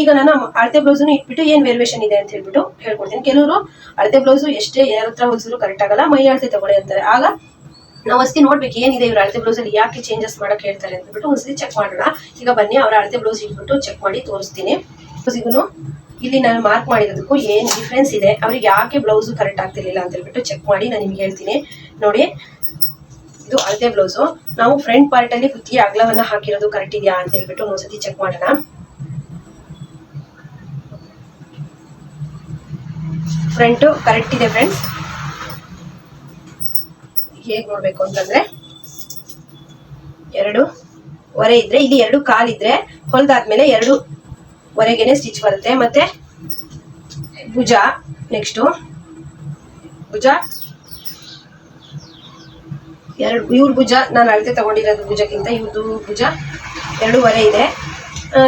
ಈಗ ನಾನು ಅಳತೆ ಬ್ಲೌಸ್ ಇಟ್ಬಿಟ್ಟು ಏನ್ ವೇರಿಯೇಷನ್ ಇದೆ ಅಂತ ಹೇಳ್ಬಿಟ್ಟು ಹೇಳ್ಕೊಡ್ತೀನಿ. ಕೆಲವರು ಅಳತೆ ಬ್ಲೌಸ್ ಎಷ್ಟೇ ಯಾರ ಹತ್ರ ಹೊಲಿಸಿದ್ರು ಕರೆಕ್ಟ್ ಆಗಲ್ಲ. ಮೈ ಅಳತೆ ತಗೊಳ್ಳಿ ಅಂತಾರೆ. ಆಗ ನಾವು ಒಂದ್ಸತಿ ನೋಡ್ಬೇಕು ಏನಿದೆ ಇವ್ರ ಅಳತೆ ಬ್ಲೌಸ್ ಅಲ್ಲಿ ಯಾಕೆ ಚೇಂಜಸ್ ಮಾಡಕ್ ಹೇಳ್ತಾರೆ ಅಂದ್ಬಿಟ್ಟು ಒಂದ್ಸತಿ ಚೆಕ್ ಮಾಡೋಣ. ಈಗ ಬನ್ನಿ, ಅವ್ರ ಅಳತೆ ಬ್ಲೌಸ್ ಇಟ್ಬಿಟ್ಟು ಚೆಕ್ ಮಾಡಿ ತೋರಿಸ್ತೀನಿ. ಬ್ಲೌಸಿಗೂ ಇಲ್ಲಿ ನಾನು ಮಾರ್ಕ್ ಮಾಡಿರೋದಕ್ಕೂ ಏನ್ ಡಿಫ್ರೆನ್ಸ್ ಇದೆ, ಅವ್ರಿಗೆ ಯಾಕೆ ಬ್ಲೌಸ್ ಕರೆಕ್ಟ್ ಆಗ್ತಿರ್ಲಿಲ್ಲ ಅಂತ ಹೇಳ್ಬಿಟ್ಟು ಚೆಕ್ ಮಾಡಿ ನಾನು ನಿಮ್ಗೆ ಹೇಳ್ತೀನಿ. ನೋಡಿ, ಇದು ಅಳತೆ ಬ್ಲೌಸು. ನಾವು ಫ್ರಂಟ್ ಪಾರ್ಟ್ ಅಲ್ಲಿ ಕುತ್ತಿಗೆ ಅಗಲವನ್ನ ಹಾಕಿರೋದು ಕರೆಕ್ಟ್ ಇದೆಯಾ ಅಂತ ಹೇಳ್ಬಿಟ್ಟು ಒಂದ್ಸತಿ ಚೆಕ್ ಮಾಡೋಣ. ಫ್ರಂಟು ಕರೆಕ್ಟ್ ಇದೆ ಫ್ರೆಂಡ್ಸ್ ಹೇಗ್ ನೋಡ್ಬೇಕು ಅಂತಂದ್ರೆ? ಎರಡು ಹೊರೆ ಇದ್ರೆ, ಇಲ್ಲಿ ಎರಡು ಕಾಲಿದ್ರೆ ಹೊಲ್ದಾದ್ಮೇಲೆ ಎರಡು ಒರೆಗೆನೆ ಸ್ಟಿಚ್ ಬರುತ್ತೆ. ಮತ್ತೆ ಭುಜ ನೆಕ್ಸ್ಟು ಭುಜ ಎರಡು, ಇವ್ರ ಭುಜ ನಾನು ಅಳತೆ ತಗೊಂಡಿರೋದು ಭುಜಕ್ಕಿಂತ ಇವ್ರದ್ದು ಭುಜ ಎರಡೂವರೆ ಇದೆ.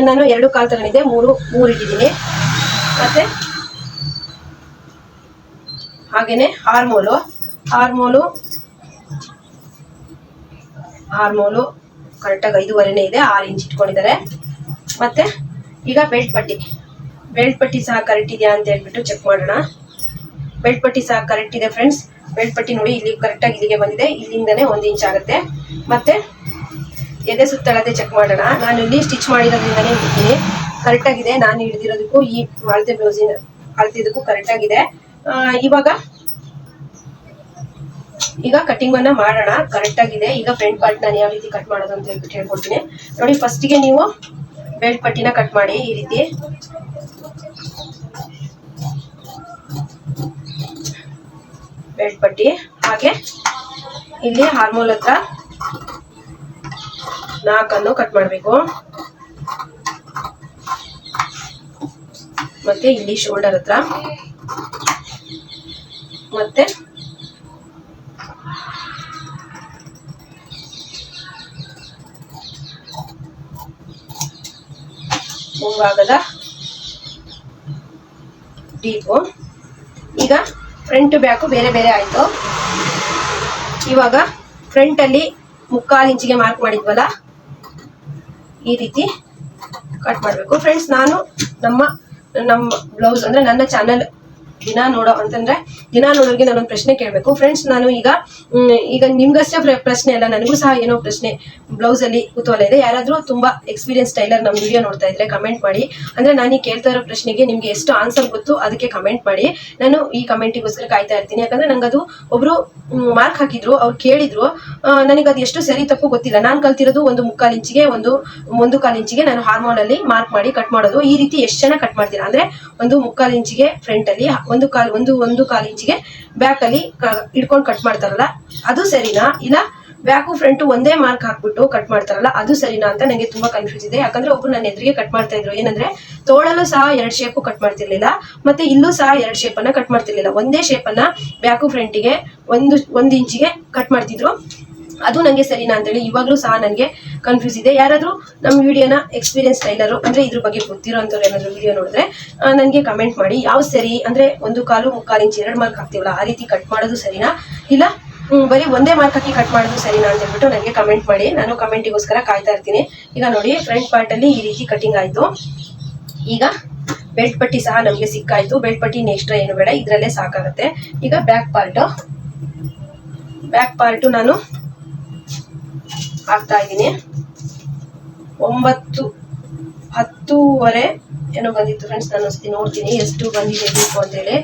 ನಾನು ಎರಡು ಕಾಲು ತಗೊಂಡಿದ್ದೆ, ಮೂರು ಮೂರು ಇಟ್ಟಿದ್ದೀನಿ. ಮತ್ತೆ ಹಾಗೇನೆ ಹಾರ್ಮೋಲು ಹಾರ್ಮೋಲು ಹಾರ್ಮೋಲು ಕರೆಕ್ಟಾಗಿ ಐದೂವರೆನೇ ಇದೆ, ಆರು ಇಂಚ್ ಇಟ್ಕೊಂಡಿದ್ದಾರೆ. ಮತ್ತೆ ಈಗ ಬೆಲ್ಟ್ ಪಟ್ಟಿ. ಬೆಲ್ಟ್ ಪಟ್ಟಿ ಸಹ ಕರೆಕ್ಟ್ ಇದೆಯಾ ಅಂತ ಹೇಳ್ಬಿಟ್ಟು ಚೆಕ್ ಮಾಡೋಣ. ಬೆಲ್ಟ್ ಪಟ್ಟಿ ಸಹ ಕರೆಕ್ಟ್ ಇದೆ ಫ್ರೆಂಡ್ಸ್ ಬೆಲ್ಟ್ ಪಟ್ಟಿ ನೋಡಿ, ಇಲ್ಲಿ ಕರೆಕ್ಟಾಗಿ ಇಲ್ಲಿಗೆ ಬಂದಿದೆ. ಇಲ್ಲಿಂದನೇ ಒಂದು ಇಂಚ್ ಆಗುತ್ತೆ. ಮತ್ತೆ ಎದೆ ಸುತ್ತಳತೆ ಚೆಕ್ ಮಾಡೋಣ. ನಾನು ಇಲ್ಲಿ ಸ್ಟಿಚ್ ಮಾಡಿರೋದ್ರಿಂದನೇ ಇಡ್ತೀನಿ ಕರೆಕ್ಟಾಗಿದೆ ನಾನು ಹಿಡಿದಿರೋದಕ್ಕೂ ಈ ಅಳತೆ ಬ್ಲೌಸಿನ ಅಳತಿದ್ದಕ್ಕೂ ಕರೆಕ್ಟಾಗಿದೆ ಇವಾಗ ಈಗ ಕಟಿಂಗ್ ಅನ್ನ ಮಾಡೋಣ. ಕರೆಕ್ಟ್ ಆಗಿದೆ. ಈಗ ಫ್ರಂಟ್ ಪಾರ್ಟ್ ನಾನು ಯಾವ ರೀತಿ ಕಟ್ ಮಾಡೋದು ಅಂತ ಹೇಳ್ಬಿಟ್ಟು ಹೇಳ್ಕೊಡ್ತೀನಿ. ನೋಡಿ ಫಸ್ಟಿಗೆ ನೀವು ಬೆಲ್ಟ್ ಪಟ್ಟಿನ ಕಟ್ ಮಾಡಿ ಈ ರೀತಿ. ಬೆಲ್ಟ್ ಪಟ್ಟಿ. ಹಾಗೆ ಇಲ್ಲಿ ಹಾರ್ಮೋಲ್ ಹತ್ರ ನಾಲ್ಕನ್ನು ಕಟ್ ಮಾಡಬೇಕು. ಮತ್ತೆ ಇಲ್ಲಿ ಶೋಲ್ಡರ್ ಹತ್ರ. ಮತ್ತೆ ಮುಂಭಾಗದ ಡೀಪು ಈಗ ಫ್ರಂಟ್ ಬ್ಯಾಕು ಬೇರೆ ಬೇರೆ ಆಯ್ತು. ಇವಾಗ ಫ್ರಂಟ್ ಅಲ್ಲಿ ಮುಕ್ಕಾಲು ಇಂಚಿಗೆ ಮಾರ್ಕ್ ಮಾಡಿದ್ವಲ್ಲ? ಈ ರೀತಿ ಕಟ್ ಮಾಡಬೇಕು. ಫ್ರೆಂಡ್ಸ್ ನಾನು ನಮ್ಮ ನಮ್ಮ ಬ್ಲೌಸ್ ಅಂದ್ರೆ ನನ್ನ ಚಾನಲ್ ದಿನ ನೋಡೋ ಅಂತಂದ್ರೆ ದಿನ ನೋಡೋರಿಗೆ ನಾನೊಂದು ಪ್ರಶ್ನೆ ಕೇಳಬೇಕು. ಫ್ರೆಂಡ್ಸ್ ನಾನು ಈಗ ಈಗ ನಿಮ್ಗಷ್ಟೇ ಪ್ರಶ್ನೆ ಅಲ್ಲ, ನನಗೂ ಸಹ ಏನೋ ಪ್ರಶ್ನೆ ಬ್ಲೌಸ್ ಅಲ್ಲಿ ಕುತೂಹಲ ಇದೆ. ಯಾರಾದ್ರೂ ತುಂಬಾ ಎಕ್ಸ್ಪೀರಿಯನ್ಸ್ ಟೈಲರ್ ನಮ್ಮ ವಿಡಿಯೋ ನೋಡ್ತಾ ಇದ್ರೆ ಕಮೆಂಟ್ ಮಾಡಿ. ಅಂದ್ರೆ ನಾನು ಈ ಕೇಳ್ತಾ ಇರೋ ಪ್ರಶ್ನೆಗೆ ನಿಮ್ಗೆ ಎಷ್ಟು ಆನ್ಸರ್ ಗೊತ್ತು, ಅದಕ್ಕೆ ಕಮೆಂಟ್ ಮಾಡಿ. ನಾನು ಈ ಕಮೆಂಟಿಗೋಸ್ಕರ ಕಾಯ್ತಾ ಇರ್ತೀನಿ. ಯಾಕಂದ್ರೆ ನಂಗದು ಒಬ್ರು ಮಾರ್ಕ್ ಹಾಕಿದ್ರು, ಅವ್ರು ಕೇಳಿದ್ರು ನನಗೆ ಅದು ಎಷ್ಟು ಸರಿ ತಪ್ಪು ಗೊತ್ತಿಲ್ಲ. ನಾನು ಕಲ್ತಿರೋದು ಒಂದು ಮುಕ್ಕಾಲು ಇಂಚಿಗೆ, ಒಂದು ಒಂದು ಕಾಲು ಇಂಚಿಗೆ ನಾನು ಹಾರ್ಮೋನ್ ಅಲ್ಲಿ ಮಾರ್ಕ್ ಮಾಡಿ ಕಟ್ ಮಾಡೋದು. ಈ ರೀತಿ ಎಷ್ಟು ಜನ ಕಟ್ ಮಾಡ್ತೀರಾ? ಅಂದ್ರೆ ಒಂದು ಮುಕ್ಕಾಲು ಇಂಚಿಗೆ ಫ್ರಂಟ್ ಅಲ್ಲಿ ಒಂದು ಕಾಲು, ಒಂದು ಒಂದು ಕಾಲು ಇಂಚಿಗೆ ಬ್ಯಾಕ್ ಅಲ್ಲಿ ಕ- ಹಿಡ್ಕೊಂಡು ಕಟ್ ಮಾಡ್ತಾರಲ್ಲ, ಅದು ಸರಿನಾ? ಇಲ್ಲ ಬ್ಯಾಕು ಫ್ರಂಟ್ ಒಂದೇ ಮಾರ್ಕ್ ಹಾಕ್ಬಿಟ್ಟು ಕಟ್ ಮಾಡ್ತಾರಲ್ಲ, ಅದು ಸರಿನಾ ಅಂತ ನನಗೆ ತುಂಬಾ ಕನ್ಫ್ಯೂಸ್ ಇದೆ. ಯಾಕಂದ್ರೆ ಒಬ್ರು ನನ್ನ ಎದುರಿಗೆ ಕಟ್ ಮಾಡ್ತಾ ಇದ್ರು. ಏನಂದ್ರೆ ತೋಳಲು ಸಹ ಎರಡ್ ಶೇಪು ಕಟ್ ಮಾಡ್ತಿರ್ಲಿಲ್ಲ, ಮತ್ತೆ ಇಲ್ಲೂ ಸಹ ಎರಡ್ ಶೇಪ್ ಅನ್ನ ಕಟ್ ಮಾಡ್ತಿರ್ಲಿಲ್ಲ. ಒಂದೇ ಶೇಪ್ ಅನ್ನ ಬ್ಯಾಕು ಫ್ರಂಟಿಗೆ ಒಂದು ಒಂದು ಇಂಚಿಗೆ ಕಟ್ ಮಾಡ್ತಿದ್ರು. ಅದು ನನಗೆ ಸರಿನಾ ಅಂತೇಳಿ ಇವಾಗಲೂ ಸಹ ನನಗೆ ಕನ್ಫ್ಯೂಸ್ ಇದೆ. ಯಾರಾದರೂ ನಮ್ಮ ವಿಡಿಯೋನ ಎಕ್ಸ್ಪೀರಿಯನ್ಸ್ ಟೈಲರು ಅಂದ್ರೆ ಇದ್ರ ಬಗ್ಗೆ ಗೊತ್ತಿರೋಂಥವ್ರು ಏನಾದರೂ ವಿಡಿಯೋ ನೋಡಿದ್ರೆ ನನಗೆ ಕಮೆಂಟ್ ಮಾಡಿ. ಯಾವ ಸರಿ ಅಂದ್ರೆ ಒಂದು ಕಾಲು ಮುಕ್ಕಾಲು ಇಂಚ್, ಎರಡು ಮಾರ್ಕ್ ಹಾಕ್ತೀವಲ್ಲ, ಆ ರೀತಿ ಕಟ್ ಮಾಡೋದು ಸರಿನಾ? ಇಲ್ಲ ಬರೀ ಒಂದೇ ಮಾರ್ಕ್ ಹಾಕಿ ಕಟ್ ಮಾಡೋದು ಸರಿನಾ ಅಂತ ಹೇಳ್ಬಿಟ್ಟು ನನಗೆ ಕಮೆಂಟ್ ಮಾಡಿ. ನಾನು ಕಮೆಂಟಿಗೋಸ್ಕರ ಕಾಯ್ತಾ ಇರ್ತೀನಿ. ಈಗ ನೋಡಿ ಫ್ರಂಟ್ ಪಾರ್ಟ್ ಅಲ್ಲಿ ಈ ರೀತಿ ಕಟಿಂಗ್ ಆಯ್ತು. ಈಗ ಬೆಲ್ಟ್ ಪಟ್ಟಿ ಸಹ ನಮಗೆ ಸಿಕ್ಕಾಯ್ತು. ಬೆಲ್ಟ್ ಪಟ್ಟಿ ಎಕ್ಸ್ಟ್ರಾ ಏನು ಬೇಡ, ಇದರಲ್ಲೇ ಸಾಕಾಗುತ್ತೆ. ಈಗ ಬ್ಯಾಕ್ ಪಾರ್ಟ್ ಬ್ಯಾಕ್ ಪಾರ್ಟ್ ನಾನು ಹಾಕ್ತಾ ಇದ್ದೀನಿ. ಒಂಬತ್ತು, ಹತ್ತೂವರೆ ಏನೋ ಬಂದಿತ್ತು ಫ್ರೆಂಡ್ಸ್ ನಾನು ಅಷ್ಟೇ ನೋಡ್ತೀನಿ ಎಷ್ಟು ಬಂದಿದೆ ಡೀಪು ಅಂತೇಳಿ.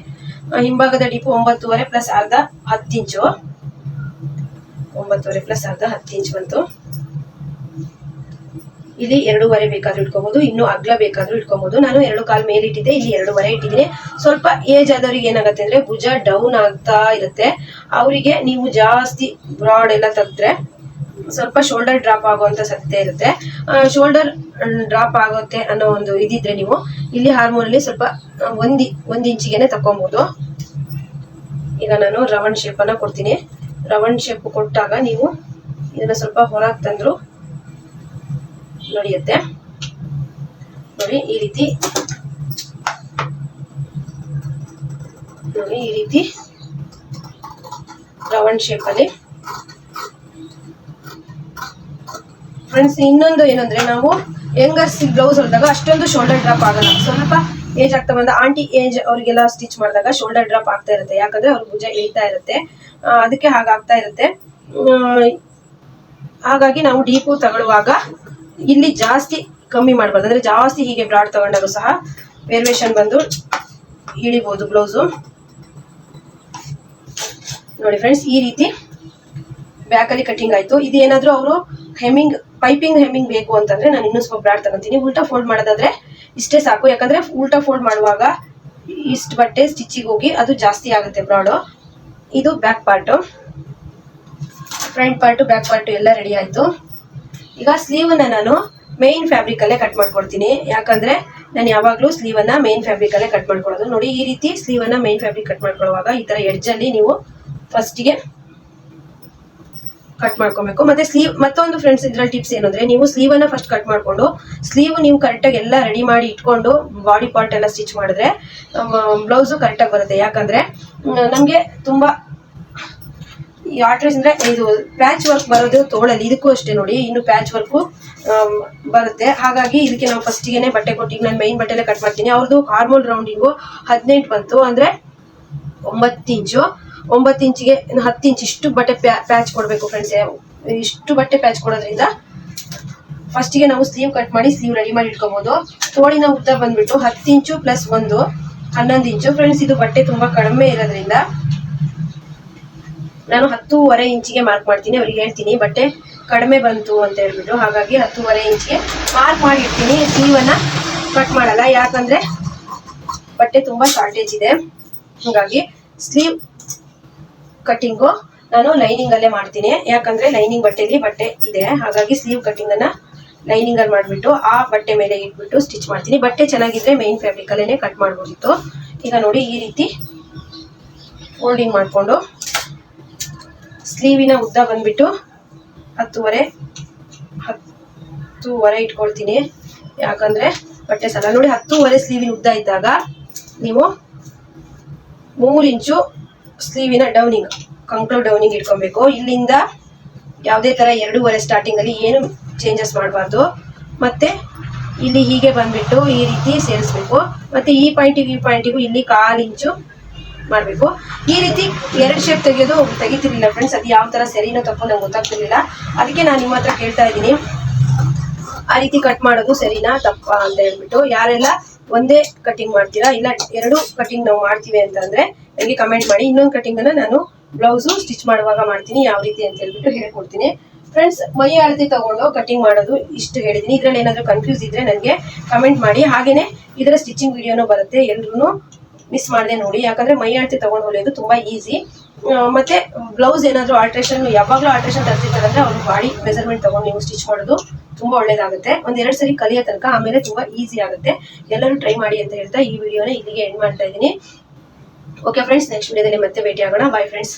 ಹಿಂಭಾಗದ ಡೀಪು ಒಂಬತ್ತುವರೆ ಪ್ಲಸ್ ಅರ್ಧ ಹತ್ತು ಇಂಚು ಒಂಬತ್ತುವರೆ ಪ್ಲಸ್ ಅರ್ಧ ಹತ್ತು ಇಂಚ್ ಬಂತು. ಇಲ್ಲಿ ಎರಡೂವರೆ ಬೇಕಾದ್ರೂ ಇಟ್ಕೋಬಹುದು ಇನ್ನು ಅಗ್ಲ ಬೇಕಾದ್ರೂ ಇಟ್ಕೋಬಹುದು ನಾನು ಎರಡು ಕಾಲ್ ಮೇಲೆ ಇಟ್ಟಿದ್ದೆ, ಇಲ್ಲಿ ಎರಡೂವರೆ ಇಟ್ಟಿದ್ದೀನಿ. ಸ್ವಲ್ಪ ಏಜ್ ಆದವ್ರಿಗೆ ಏನಾಗುತ್ತೆ ಅಂದ್ರೆ ಭುಜ ಡೌನ್ ಆಗ್ತಾ ಇರುತ್ತೆ. ಅವರಿಗೆ ನೀವು ಜಾಸ್ತಿ ಬ್ರಾಡ್ ಎಲ್ಲ ತೆಗೆದ್ರೆ ಸ್ವಲ್ಪ ಶೋಲ್ಡರ್ ಡ್ರಾಪ್ ಆಗುವಂತ ಸತ್ಯ ಇರುತ್ತೆ. ಶೋಲ್ಡರ್ ಡ್ರಾಪ್ ಆಗುತ್ತೆ ಅನ್ನೋ ಒಂದು ಇದಿದ್ರೆ ನೀವು ಇಲ್ಲಿ ಹಾರ್ಮೋನಲ್ಲಿ ಸ್ವಲ್ಪ ಒಂದಿ, ಒಂದ್ ಇಂಚಿಗೆನೆ ತಕೊಬಹುದು ಈಗ ನಾನು ರವಣ್ ಶೇಪ್ ಅನ್ನ ಕೊಡ್ತೀನಿ. ರವಣ್ ಶೇಪ್ ಕೊಟ್ಟಾಗ ನೀವು ಇದನ್ನ ಸ್ವಲ್ಪ ಹೊರಗೆ ತಂದ್ರು ನಡೆಯುತ್ತೆ. ನೋಡಿ, ಈ ರೀತಿ. ನೋಡಿ, ಈ ರೀತಿ. ರವಣ್ ಶೇಪ್ ಅಲ್ಲಿ. ಫ್ರೆಂಡ್ಸ್ ಇನ್ನೊಂದು ಏನಂದ್ರೆ ನಾವು ಯಂಗರ್ಸ್ ಬ್ಲೌಸ್ ಹೊಲಿದಾಗ ಅಷ್ಟೊಂದು ಶೋಲ್ಡರ್ ಡ್ರಾಪ್ ಆಗಲ್ಲ. ಸ್ವಲ್ಪ ಏಜ್ ಆಗ್ತಾ ಬಂದ ಆಂಟಿ ಏಜ್ ಅವರಿಗೆಲ್ಲ ಸ್ಟಿಚ್ ಮಾಡಿದಾಗ ಶೋಲ್ಡರ್ ಡ್ರಾಪ್ ಆಗ್ತಾ ಇರುತ್ತೆ. ಯಾಕಂದ್ರೆ ಅವ್ರ ಭುಜ ಇಳಿತಾ ಇರುತ್ತೆ. ಅದಕ್ಕೆ ಹಾಗಾಗ್ತಾ ಇರುತ್ತೆ. ಹಾಗಾಗಿ ನಾವು ಡೀಪು ತಗೊಳ್ಳುವಾಗ ಇಲ್ಲಿ ಜಾಸ್ತಿ ಕಮ್ಮಿ ಮಾಡಬಾರ್ದು. ಅಂದ್ರೆ ಜಾಸ್ತಿ ಹೀಗೆ ಬ್ರಾಡ್ ತಗೊಂಡಾಗ ಸಹ ವೇರಿಯೇಷನ್ ಬಂದು ಇಳಿಬಹುದು ಬ್ಲೌಸು ನೋಡಿ ಫ್ರೆಂಡ್ಸ್ ಈ ರೀತಿ ಬ್ಯಾಕ್ ಅಲ್ಲಿ ಕಟಿಂಗ್ ಆಯ್ತು. ಇದು ಏನಾದ್ರೂ ಅವರು ಹೆಮ್ಮಿಂಗ್ ಪೈಪಿಂಗ್ ಹೆಮ್ಮಿಂಗ್ ಬೇಕು ಅಂತಂದ್ರೆ ನಾನು ಇನ್ನೂ ಸ್ವಲ್ಪ ಬ್ರಾಡ್ ತಗೊಂತೀನಿ. ಉಲ್ಟಾ ಫೋಲ್ಡ್ ಮಾಡೋದಾದ್ರೆ ಇಷ್ಟೇ ಸಾಕು. ಯಾಕಂದ್ರೆ ಉಲ್ಟಾ ಫೋಲ್ಡ್ ಮಾಡುವಾಗ ಇಷ್ಟು ಬಟ್ಟೆ ಸ್ಟಿಚಿಗೆ ಹೋಗಿ ಅದು ಜಾಸ್ತಿ ಆಗುತ್ತೆ ಬ್ರಾಡು ಇದು back part front part back part ಎಲ್ಲ ರೆಡಿ ಆಯ್ತು. ಈಗ ಸ್ಲೀವ್ ಅನ್ನ ನಾನು ಮೇನ್ ಫ್ಯಾಬ್ರಿಕ್ ಅಲ್ಲೇ ಕಟ್ ಮಾಡ್ಕೊಡ್ತೀನಿ. ಯಾಕಂದ್ರೆ ನಾನು ಯಾವಾಗಲೂ ಸ್ಲೀವ್ ಅನ್ನ ಮೇನ್ ಫ್ಯಾಬ್ರಿಕ್ ಅಲ್ಲೇ ಕಟ್ ಮಾಡ್ಕೊಳ್ಳೋದು. ನೋಡಿ ಈ ರೀತಿ ಸ್ಲೀವ್ ಅನ್ನ ಮೇನ್ ಫ್ಯಾಬ್ರಿಕ್ ಕಟ್ ಮಾಡ್ಕೊಳ್ಳುವಾಗ ಈ ತರ ಎಡ್ಜ್ ಅಲ್ಲಿ ನೀವು ಫಸ್ಟ್ಗೆ ಕಟ್ ಮಾಡ್ಕೊಬೇಕು. ಮತ್ತೆ ಸ್ಲೀವ್ ಮತ್ತೊಂದು ಫ್ರೆಂಡ್ಸ್ ಇದ್ರಲ್ಲಿ ಟಿಪ್ಸ್ ಏನಂದ್ರೆ, ನೀವು ಸ್ಲೀವ್ ಅನ್ನ ಫಸ್ಟ್ ಕಟ್ ಮಾಡ್ಕೊಂಡು ಸ್ಲೀವ್ ನೀವು ಕರೆಕ್ಟಾಗಿ ಎಲ್ಲ ರೆಡಿ ಮಾಡಿ ಇಟ್ಕೊಂಡು ಬಾಡಿ ಪಾರ್ಟ್ ಎಲ್ಲ ಸ್ಟಿಚ್ ಮಾಡಿದ್ರೆ ಬ್ಲೌಸು ಕರೆಕ್ಟಾಗಿ ಬರುತ್ತೆ. ಯಾಕಂದ್ರೆ ನಮಗೆ ತುಂಬಾ ಆರ್ಟ್ರೇಸ್ ಅಂದ್ರೆ ಇದು ಪ್ಯಾಚ್ ವರ್ಕ್ ಬರೋದು ತೋಳಲ್ಲಿ. ಇದಕ್ಕೂ ಅಷ್ಟೇ ನೋಡಿ, ಇನ್ನು ಪ್ಯಾಚ್ ವರ್ಕು ಬರುತ್ತೆ. ಹಾಗಾಗಿ ಇದಕ್ಕೆ ನಾವು ಫಸ್ಟಿಗೆನೆ ಬಟ್ಟೆ ಕೊಟ್ಟಿಗೆ ನಾನು ಮೈನ್ ಬಟ್ಟೆಲೆ ಕಟ್ ಮಾಡ್ತೀನಿ. ಅವ್ರದ್ದು ಹಾರ್ಮೋಲ್ ರೌಂಡಿಂಗು ಹದಿನೆಂಟು ಬಂತು ಅಂದ್ರೆ ಒಂಬತ್ತು ಇಂಚು. ಒಂಬತ್ತು ಇಂಚಿಗೆ ಹತ್ತು ಇಂಚ್ ಇಷ್ಟು ಬಟ್ಟೆ ಪ್ಯಾಚ್ ಕೊಡಬೇಕು ಫ್ರೆಂಡ್ಸ್ ಇಷ್ಟು ಬಟ್ಟೆ ಪ್ಯಾಚ್ ಕೊಡೋದ್ರಿಂದ ಫಸ್ಟಿಗೆ ನಾವು ಸ್ಲೀವ್ ಕಟ್ ಮಾಡಿ ಸ್ಲೀವ್ ರೆಡಿ ಮಾಡಿ ಇಟ್ಕೋಬಹುದು ತೋಳಿನ ಉದ್ದ ಬಂದ್ಬಿಟ್ಟು ಹತ್ತು ಇಂಚು ಪ್ಲಸ್ ಒಂದು, ಹನ್ನೊಂದು ಇಂಚು. ಫ್ರೆಂಡ್ಸ್ ಇದು ಬಟ್ಟೆ ತುಂಬಾ ಕಡಿಮೆ ಇರೋದ್ರಿಂದ ನಾನು ಹತ್ತೂವರೆ ಇಂಚಿಗೆ ಮಾರ್ಕ್ ಮಾಡ್ತೀನಿ. ಅವ್ರಿಗೆ ಹೇಳ್ತೀನಿ, ಬಟ್ಟೆ ಕಡಿಮೆ ಬಂತು ಅಂತ ಹೇಳ್ಬಿಟ್ಟು. ಹಾಗಾಗಿ ಹತ್ತೂವರೆ ಇಂಚಿಗೆ ಮಾರ್ಕ್ ಮಾಡಿ ಇಡ್ತೀನಿ ಸ್ಲೀವ್ ಅನ್ನ ಕಟ್ ಮಾಡಲ್ಲ. ಯಾಕಂದ್ರೆ ಬಟ್ಟೆ ತುಂಬಾ ಶಾರ್ಟೇಜ್ ಇದೆ. ಹಾಗಾಗಿ ಸ್ಲೀವ್ ಕಟ್ಟಿಂಗು ನಾನು ಲೈನಿಂಗ್ ಅಲ್ಲೇ ಮಾಡ್ತೀನಿ. ಯಾಕಂದ್ರೆ ಲೈನಿಂಗ್ ಬಟ್ಟೆಲಿ ಬಟ್ಟೆ ಇದೆ. ಹಾಗಾಗಿ ಸ್ಲೀವ್ ಕಟ್ಟಿಂಗ್ ಅನ್ನ ಲೈನಿಂಗ್ ಅಲ್ಲಿ ಮಾಡಿಬಿಟ್ಟು ಆ ಬಟ್ಟೆ ಮೇಲೆ ಇಟ್ಬಿಟ್ಟು ಸ್ಟಿಚ್ ಮಾಡ್ತೀನಿ. ಬಟ್ಟೆ ಚೆನ್ನಾಗಿದ್ರೆ ಮೈನ್ ಫ್ಯಾಬ್ರಿಕ್ ಅಲ್ಲೇ ಕಟ್ ಮಾಡ್ಬೋದಿತ್ತು. ಈಗ ನೋಡಿ ಈ ರೀತಿ ಫೋಲ್ಡಿಂಗ್ ಮಾಡಿಕೊಂಡು ಸ್ಲೀವಿನ ಉದ್ದ ಬಂದ್ಬಿಟ್ಟು ಹತ್ತುವರೆ ಹತ್ತುವರೆ ಇಟ್ಕೊಳ್ತೀನಿ. ಯಾಕಂದ್ರೆ ಬಟ್ಟೆ ಸಲ ನೋಡಿ ಹತ್ತುವರೆ ಸ್ಲೀವಿನ ಉದ್ದ ಇದ್ದಾಗ ನೀವು ಮೂರು ಇಂಚು ಸ್ಲೀವಿನ ಡೌನಿಂಗ್ ಕಂಕ್ಳು ಡೌನಿಂಗ್ ಇಟ್ಕೊಬೇಕು. ಇಲ್ಲಿಂದ ಯಾವುದೇ ತರ ಎರಡೂವರೆ ಸ್ಟಾರ್ಟಿಂಗ್ ಅಲ್ಲಿ ಏನು ಚೇಂಜಸ್ ಮಾಡಬಾರ್ದು. ಮತ್ತೆ ಇಲ್ಲಿ ಹೀಗೆ ಬಂದ್ಬಿಟ್ಟು ಈ ರೀತಿ ಸೇರಿಸ್ಬೇಕು. ಮತ್ತೆ ಈ ಪಾಯಿಂಟಿಗೂ ಈ ಪಾಯಿಂಟಿಗೂ ಇಲ್ಲಿ ಕಾಲು ಇಂಚು ಮಾಡಬೇಕು. ಈ ರೀತಿ ಎರಡು ಶೇಪ್ ತೆಗೆಯೋದು ತೆಗಿತಿರ್ಲಿಲ್ಲ ಫ್ರೆಂಡ್ಸ್ ಅದು ಯಾವ ತರ ಸರಿನೋ ತಪ್ಪು ನಂಗೆ ಗೊತ್ತಾಗ್ತಿರ್ಲಿಲ್ಲ. ಅದಕ್ಕೆ ನಾನು ನಿಮ್ಮ ಹತ್ರ ಕೇಳ್ತಾ ಇದ್ದೀನಿ. ಆ ರೀತಿ ಕಟ್ ಮಾಡೋದು ಸರಿನಾ ತಪ್ಪಾ ಅಂತ ಹೇಳ್ಬಿಟ್ಟು ಯಾರೆಲ್ಲ ಒಂದೇ ಕಟಿಂಗ್ ಮಾಡ್ತೀರಾ, ಇಲ್ಲ ಎರಡು ಕಟಿಂಗ್ ನಾವು ಮಾಡ್ತೀವಿ ಅಂತಂದ್ರೆ ನನಗೆ ಕಮೆಂಟ್ ಮಾಡಿ, ಇನ್ನೊಂದು ಕಟಿಂಗ್ ಅನ್ನ ನಾನು ಬ್ಲೌಸು ಸ್ಟಿಚ್ ಮಾಡುವಾಗ ಮಾಡ್ತೀನಿ, ಯಾವ ರೀತಿ ಅಂತ ಹೇಳ್ಬಿಟ್ಟು ಹೇಳ್ಕೊಡ್ತೀನಿ. ಫ್ರೆಂಡ್ಸ್ ಮೈ ಅಳತೆ ತಗೊಂಡು ಕಟಿಂಗ್ ಮಾಡೋದು ಇಷ್ಟು ಹೇಳಿದೀನಿ. ಇದ್ರಲ್ಲಿ ಏನಾದರೂ ಕನ್ಫ್ಯೂಸ್ ಇದ್ರೆ ನನಗೆ ಕಮೆಂಟ್ ಮಾಡಿ. ಹಾಗೇನೆ ಇದರ ಸ್ಟಿಚಿಂಗ್ ವಿಡಿಯೋನು ಬರುತ್ತೆ. ಎಲ್ರು ಮಿಸ್ ಮಾಡದೆ ನೋಡಿ. ಯಾಕಂದ್ರೆ ಮೈ ಅಳತೆ ತಗೊಂಡು ಹೊಲಿಯೋದು ತುಂಬಾ ಈಸಿ ಮತ್ತೆ ಬ್ಲೌಸ್ ಏನಾದರೂ ಆಲ್ಟ್ರೇಷನ್ ಯಾವಾಗಲೂ ಆಲ್ಟ್ರೇಷನ್ ತರ್ತಿರ್ತಾರೆ ಅಂದ್ರೆ ಅವ್ರ ಬಾಡಿ ಮೆಸರ್ಮೆಂಟ್ ತಗೊಂಡು ನೀವು ಸ್ಟಿಚ್ ಮಾಡೋದು ತುಂಬಾ ಒಳ್ಳೇದಾಗುತ್ತೆ. ಒಂದ್ ಎರಡು ಸರಿ ಕಲಿಯೋ ತನಕ ಆಮೇಲೆ ತುಂಬಾ ಈಸಿ ಆಗುತ್ತೆ. ಎಲ್ಲರೂ ಟ್ರೈ ಮಾಡಿ ಅಂತ ಹೇಳ್ತಾ ಈ ವಿಡಿಯೋನ ಇಲ್ಲಿಗೆ ಎಂಡ್ ಮಾಡ್ತಾ ಇದ್ದೀನಿ. ಓಕೆ ಫ್ರೆಂಡ್ಸ್ ನೆಕ್ಸ್ಟ್ ವಿಡಿಯೋದಲ್ಲಿ ಮತ್ತೆ ಭೇಟಿ ಆಗೋಣ ಬಾಯ್ ಫ್ರೆಂಡ್ಸ್